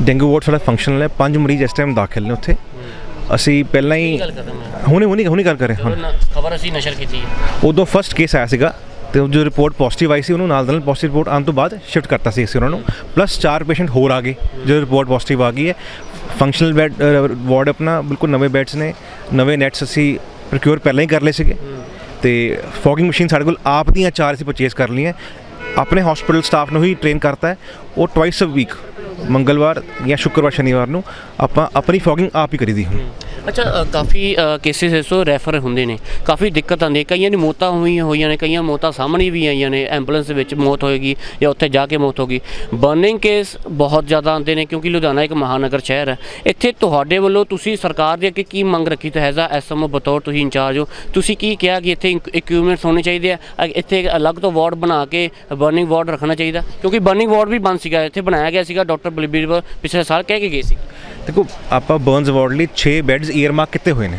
ਡੇਂਗੂ ਵਾਰਡ ਸਾਡਾ ਫੰਕਸ਼ਨਲ ਹੈ ਪੰਜ ਮਰੀਜ਼ ਇਸ ਟਾਈਮ ਦਾਖਲ ਨੇ ਉੱਥੇ। ਅਸੀਂ ਪਹਿਲਾਂ ਹੀ ਹੁਣੇ ਹੁਣੇ ਹੁਣੇ ਗੱਲ ਕਰ ਰਹੇ ਹਾਂ। ਖਬਰ ਅਸੀਂ ਨਸ਼ਰ ਕੀਤੀ ਹੈ। ਉਦੋਂ ਫਸਟ ਕੇਸ ਆਇਆ ਸੀਗਾ ਤੇ ਜੋ ਰਿਪੋਰਟ ਪੋਜ਼ਿਟਿਵ ਆਈ ਸੀ, ਉਹਨੂੰ ਨਾਲ ਨਾਲ ਪੋਜ਼ਿਟਿਵ ਰਿਪੋਰਟ ਆਉਣ ਤੋਂ ਬਾਅਦ ਸ਼ਿਫਟ ਕਰਤਾ ਸੀ ਅਸੀਂ ਉਹਨਾਂ ਨੂੰ। ਪਲੱਸ ਚਾਰ ਪੇਸ਼ੈਂਟ ਹੋਰ ਆ ਗਏ, ਜੋ ਰਿਪੋਰਟ ਪੋਜ਼ਿਟਿਵ ਆ ਗਈ ਹੈ। ਫੰਕਸ਼ਨਲ ਬੈੱਡ ਵਾਰਡ ਆਪਣਾ ਬਿਲਕੁਲ ਨਵੇਂ ਬੈੱਡਸ ਨੇ, ਨਵੇਂ ਨੈਟਸ ਅਸੀਂ ਪ੍ਰੋਕਿਉਰ ਪਹਿਲਾਂ ਹੀ ਕਰ ਲਏ ਸੀਗੇ। ਤੇ ਫੋਗਿੰਗ ਮਸ਼ੀਨ ਸਾਡੇ ਕੋਲ ਆਪ ਦੀਆਂ ਚਾਰ ਅਸੀਂ ਪਰਚੇਸ ਕਰ ਲਈਆਂ। ਆਪਣੇ ਹਸਪੀਟਲ ਸਟਾਫ ਨੂੰ ਹੀ ਟ੍ਰੇਨ ਕਰਤਾ ਹੈ। ਉਹ ਟਵਾਈਸ ਅ ਵੀਕ ਮੰਗਲਵਾਰ ਜਾਂ ਸ਼ੁੱਕਰਵਾਰ, ਸ਼ਨੀਵਾਰ ਨੂੰ ਆਪਾਂ ਆਪਣੀ ਫੋਗਿੰਗ ਆਪ ਹੀ ਕਰੀਦੀ ਹੁਣ ਅੱਛਾ ਅ, ਕਾਫੀ ਕੇਸਿਸ ਇਸ ਤੋਂ ਰੈਫਰ ਹੁੰਦੇ ਨੇ। ਕਾਫੀ ਦਿੱਕਤ ਆਉਂਦੀ ਹੈ। ਕਈਆਂ ਦੀ ਮੌਤਾਂ ਹੋਈਆਂ ਹੋਈਆਂ ਨੇ ਕਈਆਂ ਮੌਤਾਂ ਸਾਹਮਣੇ ਵੀ ਆਈਆਂ ਨੇ ਐਂਬੂਲੈਂਸ ਦੇ ਵਿੱਚ ਮੌਤ ਹੋਏਗੀ ਜਾਂ ਉੱਥੇ ਜਾ ਕੇ ਮੌਤ ਹੋਗੀ ਬਰਨਿੰਗ ਕੇਸ ਬਹੁਤ ਜ਼ਿਆਦਾ ਆਉਂਦੇ ਨੇ ਕਿਉਂਕਿ ਲੁਧਿਆਣਾ ਇੱਕ ਮਹਾਨਗਰ ਸ਼ਹਿਰ ਹੈ। ਇੱਥੇ ਤੁਹਾਡੇ ਵੱਲੋਂ ਤੁਸੀਂ ਸਰਕਾਰ ਦੇ ਅੱਗੇ ਕੀ ਮੰਗ ਰੱਖੀ? ਤਾਂ ਹੈਜ਼ਾ ਐਸਐਮਓ ਬਤੌਰ ਤੁਸੀਂ ਇੰਚਾਰਜ ਹੋ। ਤੁਸੀਂ ਕੀ ਕਿਹਾ ਕਿ ਇੱਥੇ ਇਕਵਿਪਮੈਂਟਸ ਹੋਣੇ ਚਾਹੀਦੇ ਆ? ਅ, ਇੱਥੇ ਇੱਕ ਅਲੱਗ ਤੋਂ ਵਾਰਡ ਬਣਾ ਕੇ ਬਰਨਿੰਗ ਵਾਰਡ ਰੱਖਣਾ ਚਾਹੀਦਾ? ਕਿਉਂਕਿ ਬਰਨਿੰਗ ਵਾਰਡ ਵੀ ਬੰਦ ਸੀਗਾ। ਇੱਥੇ ਬਣਾਇਆ ਗਿਆ ਸੀਗਾ। ਡਾਕਟਰ ਬਲਬੀਰ ਪਿਛਲੇ ਸਾਲ ਕਹਿ ਕੇ ਗਏ ਸੀ। ਦੇਖੋ ਆਪਾਂ ਬਰਨਸ ਵਾਰਡ ਲਈ 6 ਬੈੱਡਸ ਈਅਰਮਾਰਕ ਕੀਤੇ ਹੋਏ ਨੇ।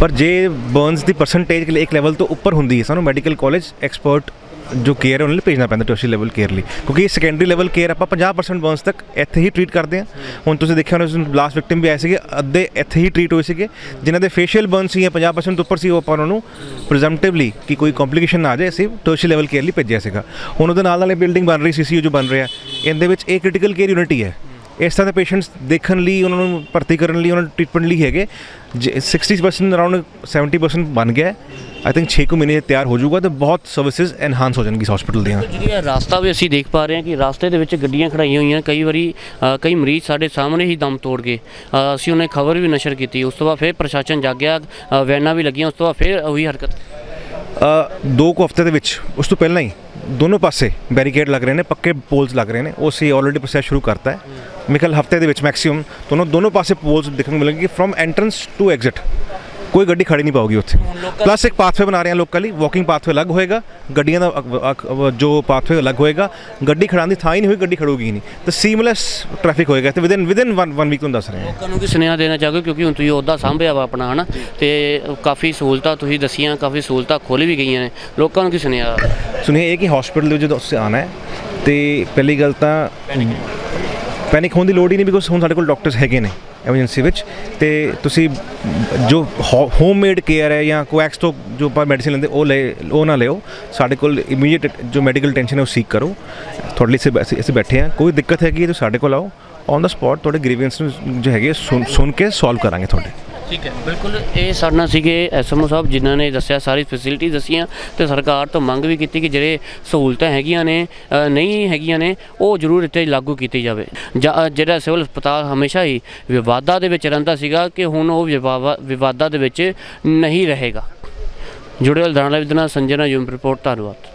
ਪਰ ਜੇ ਬਰਨਸ ਦੀ ਪਰਸੈਂਟੇਜ ਇੱਕ ਲੈਵਲ ਤੋਂ ਉੱਪਰ ਹੁੰਦੀ ਹੈ, ਸਾਨੂੰ ਮੈਡੀਕਲ ਕਾਲਜ ਐਕਸਪਰਟ ਜੋ ਕੇਅਰ ਉਹਨਾਂ ਲਈ ਭੇਜਣਾ ਪੈਂਦਾ ਟੋਸ਼ੀ ਲੈਵਲ ਕੇਅਰ ਲਈ। ਕਿਉਂਕਿ ਇਹ ਸੈਕੰਡਰੀ ਲੈਵਲ ਕੇਅਰ ਆਪਾਂ 50% ਬਰਨਸ ਤੱਕ ਇੱਥੇ ਹੀ ਟ੍ਰੀਟ ਕਰਦੇ ਹਾਂ। ਹੁਣ ਤੁਸੀਂ ਦੇਖਿਆ ਹੋਣਾ, ਉਸ ਲਾਸਟ ਵਿਕਟਿਮ ਵੀ ਆਏ ਸੀਗੇ, ਅੱਧੇ ਇੱਥੇ ਹੀ ਟ੍ਰੀਟ ਹੋਏ ਸੀਗੇ। ਜਿਨ੍ਹਾਂ ਦੇ ਫੇਸ਼ੀਅਲ ਬਰਨ ਸੀ 50% ਤੋਂ ਉੱਪਰ ਸੀ, ਉਹ ਆਪਾਂ ਉਹਨਾਂ ਨੂੰ ਪ੍ਰੀਜ਼ੰਪਟਿਵਲੀ ਕਿ ਕੋਈ ਕੰਪਲਿਕੇਸ਼ਨ ਨਾ ਆ ਜਾਏ, ਅਸੀਂ ਟੋਸ਼ੀ ਲੈਵਲ ਕੇਅਰ ਲਈ ਭੇਜਿਆ ਸੀਗਾ। ਹੁਣ ਉਹਦੇ ਨਾਲ ਨਾਲ ਇਹ ਬਿਲਡਿੰਗ ਬਣ ਰਹੀ ਸੀ ਸੀਸੀਯੂ ਜੋ ਬਣ ਰਿਹਾ, ਇਹਦੇ ਵਿੱਚ ਇਹ ਕ੍ਰਿਟੀਕਲ ਕੇਅਰ ਯੂਨਿਟ ਹੈ। ਇਸ ਤਰ੍ਹਾਂ ਦੇ ਪੇਸ਼ੈਂਟਸ ਦੇਖਣ ਲਈ ਉਹਨਾਂ ਨੂੰ ਭਰਤੀ ਕਰਨ ਲਈ ਉਹਨਾਂ ਨੂੰ ਟ੍ਰੀਟਮੈਂਟ ਲਈ ਹੈਗੇ। ਜੇ 60% ਅਰਾਊਂਡ 70% ਬਣ ਗਿਆ ਆਈ ਥਿੰਕ 6 ਕੁ ਮਹੀਨੇ ਤਿਆਰ ਹੋ ਜਾਊਗਾ ਤੇ ਬਹੁਤ ਸਰਵਿਸਿਜ਼ ਐਨਹਾਂਸ ਹੋ ਜਾਣਗੀ ਹਸਪੀਟਲ ਦੀਆਂ। ਜਿਹੜੀ ਇਹ ਰਾਸਤਾ ਵੀ ਅਸੀਂ ਦੇਖ ਪਾ ਰਹੇ ਹਾਂ ਕਿ ਰਾਸਤੇ ਦੇ ਵਿੱਚ ਗੱਡੀਆਂ ਖੜਾਈਆਂ ਹੋਈਆਂ ਕਈ ਵਾਰੀ ਕਈ ਮਰੀਜ਼ ਸਾਡੇ ਸਾਹਮਣੇ ਹੀ ਦਮ ਤੋੜ ਗਏ। ਅਸੀਂ ਉਹਨੇ ਖਬਰ ਵੀ ਨਸ਼ਰ ਕੀਤੀ। ਉਸ ਤੋਂ ਬਾਅਦ ਫਿਰ ਪ੍ਰਸ਼ਾਸਨ ਜਾਗਿਆ ਵੈਨਾਂ ਵੀ ਲੱਗੀਆਂ ਉਸ ਤੋਂ ਬਾਅਦ ਫਿਰ ਉਹੀ ਹਰਕਤ। ਦੋ ਕੁ ਹਫ਼ਤੇ ਦੇ ਵਿੱਚ ਉਸ ਤੋਂ ਪਹਿਲਾਂ ਹੀ ਦੋਨੋਂ ਪਾਸੇ ਬੈਰੀਕੇਡ ਲੱਗ ਰਹੇ ਨੇ ਪੱਕੇ ਪੋਲਸ ਲੱਗ ਰਹੇ ਨੇ। ਉਹ ਅਸੀਂ ਆਲਰੇਡੀ ਪ੍ਰੋਸੈਸ ਸ਼ੁਰੂ ਕਰਤਾ ਹੈ। ਖਿਆਲ ਹਫ਼ਤੇ ਦੇ ਵਿੱਚ ਮੈਕਸਿਮਮ ਤੁਹਾਨੂੰ ਦੋਨੋਂ ਪਾਸੇ ਪੋਲਸ ਦੇਖਣ ਨੂੰ ਮਿਲਣਗੇ ਫਰਮ ਐਂਟਰੈਂਸ ਟੂ ਐਗਜ਼ਿਟ ਕੋਈ ਗੱਡੀ ਖੜੀ ਨਹੀਂ ਪਾਊਗੀ ਉੱਥੇ। ਪਲੱਸ ਇੱਕ ਪਾਥਵੇ ਬਣਾ ਰਹੇ ਹਾਂ ਲੋਕਾਂ ਲਈ ਵਾਕਿੰਗ ਪਾਥਵੇ ਅਲੱਗ ਹੋਏਗਾ ਗੱਡੀਆਂ ਦਾ ਅਕ- ਅਕ- ਜੋ ਪਾਥਵੇ ਅਲੱਗ ਹੋਏਗਾ ਗੱਡੀ ਖੜਾਉਣ ਦੀ ਥਾਂ ਹੀ ਨਹੀਂ ਹੋਈ ਗੱਡੀ ਖੜੂਗੀ ਹੀ ਨਹੀਂ। ਤਾਂ ਸੀਮਲੈਸ ਟ੍ਰੈਫਿਕ ਹੋਏਗਾ ਤੇ within within one one week ਤੋਂ ਦੱਸ ਰਹੇ ਹਾਂ। ਲੋਕਾਂ ਨੂੰ ਕੀ ਸੁਨੇਹਾ ਦੇਣਾ ਚਾਹੋਗੇ ਕਿਉਂਕਿ ਹੁਣ ਤੁਸੀਂ ਉਹਦਾ ਸਾਂਭਿਆ ਵਾ ਆਪਣਾ ਹਨਾ? ਤੇ ਕਾਫੀ ਸਹੂਲਤਾਂ ਤੁਸੀਂ ਦਸੀਆਂ ਕਾਫੀ ਸਹੂਲਤਾਂ ਖੋਲ੍ਹ ਵੀ ਗਈਆਂ ਨੇ। ਲੋਕਾਂ ਨੂੰ ਕੀ ਸੁਨੇਹਾ? ਸੁਣਿਆ ਇਹ ਕਿ ਹਸਪੀਟਲ ਦੇ ਵਿੱਚ ਜਦੋਂ ਤੁਸੀਂ ਆਣਾ ਹੈ ਤੇ ਪਹਿਲੀ ਗੱਲ ਤਾਂ ਪੈਨਿਕ ਹੋਣ ਦੀ ਲੋੜ ਹੀ ਨਹੀਂ ਬਿਕੋਜ਼ ਹੁਣ ਸਾਡੇ ਕੋਲ ਡਾਕਟਰਸ ਹੈਗੇ ਨੇ ਐਮਰਜੈਂਸੀ ਵਿੱਚ ਤੇ ਤੁਸੀਂ ਜੋ ਹੋਮ ਮੇਡ ਕੇਅਰ ਹੈ ਜਾਂ ਕੋਐਕਸ ਤੋਂ ਜੋ ਆਪਾਂ ਮੈਡੀਸਿਨ ਲੈਂਦੇ, ਉਹ ਲੈ, ਉਹ ਨਾ ਲਿਓ। ਸਾਡੇ ਕੋਲ ਇਮੀਡੀਏਟ ਜੋ ਮੈਡੀਕਲ ਟੈਂਸ਼ਨ ਹੈ ਉਹ ਸੀਕ ਕਰੋ। ਤੁਹਾਡੇ ਲਈ ਅਸੀਂ- ਅਸੀਂ ਅਸੀਂ ਬੈਠੇ ਹਾਂ। ਕੋਈ ਦਿੱਕਤ ਹੈਗੀ ਹੈ ਤਾਂ ਸਾਡੇ ਕੋਲ ਆਓ। ਔਨ ਦਾ ਸਪੌਟ ਤੁਹਾਡੇ ਗ੍ਰੀਵੈਂਸ ਨੂੰ ਜੋ ਹੈਗੇ ਸੁਣ ਸੁਣ ਕੇ ਸੋਲਵ ਕਰਾਂਗੇ ਤੁਹਾਡੇ। ਠੀਕ ਹੈ। ਬਿਲਕੁਲ ਇਹ ਸਾਡੇ ਨਾਲ ਸੀਗੇ ਐਸਐਮਓ ਸਾਹਿਬ ਜਿਨ੍ਹਾਂ ਨੇ ਦੱਸਿਆ ਸਾਰੀ ਫੈਸਿਲਿਟੀ ਦੱਸੀਆਂ ਤੇ ਸਰਕਾਰ ਤੋਂ ਮੰਗ ਵੀ ਕੀਤੀ ਕਿ ਜਿਹੜੇ ਸਹੂਲਤਾਂ ਹੈਗੀਆਂ ਨੇ ਅ, ਨਹੀਂ ਹੈਗੀਆਂ ਨੇ ਉਹ ਜ਼ਰੂਰ ਇੱਥੇ ਲਾਗੂ ਕੀਤੀ ਜਾਵੇ। ਜਾਂ ਜਿਹੜਾ ਸਿਵਲ ਹਸਪਤਾਲ ਹਮੇਸ਼ਾ ਹੀ ਵਿਵਾਦਾਂ ਦੇ ਵਿੱਚ ਰਹਿੰਦਾ ਸੀਗਾ ਕਿ ਹੁਣ ਉਹ ਵਿਵਾਵਾ- ਵਿਵਾਦਾਂ ਦੇ ਵਿੱਚ ਨਹੀਂ ਰਹੇਗਾ। ਜੁੜੇ ਲੁਧਿਆਣਾ ਲਾਈਵ ਦੇ ਨਾਲ ਸੰਜਨਾ ਯੂਮ ਰਿਪੋਰਟ ਧੰਨਵਾਦ।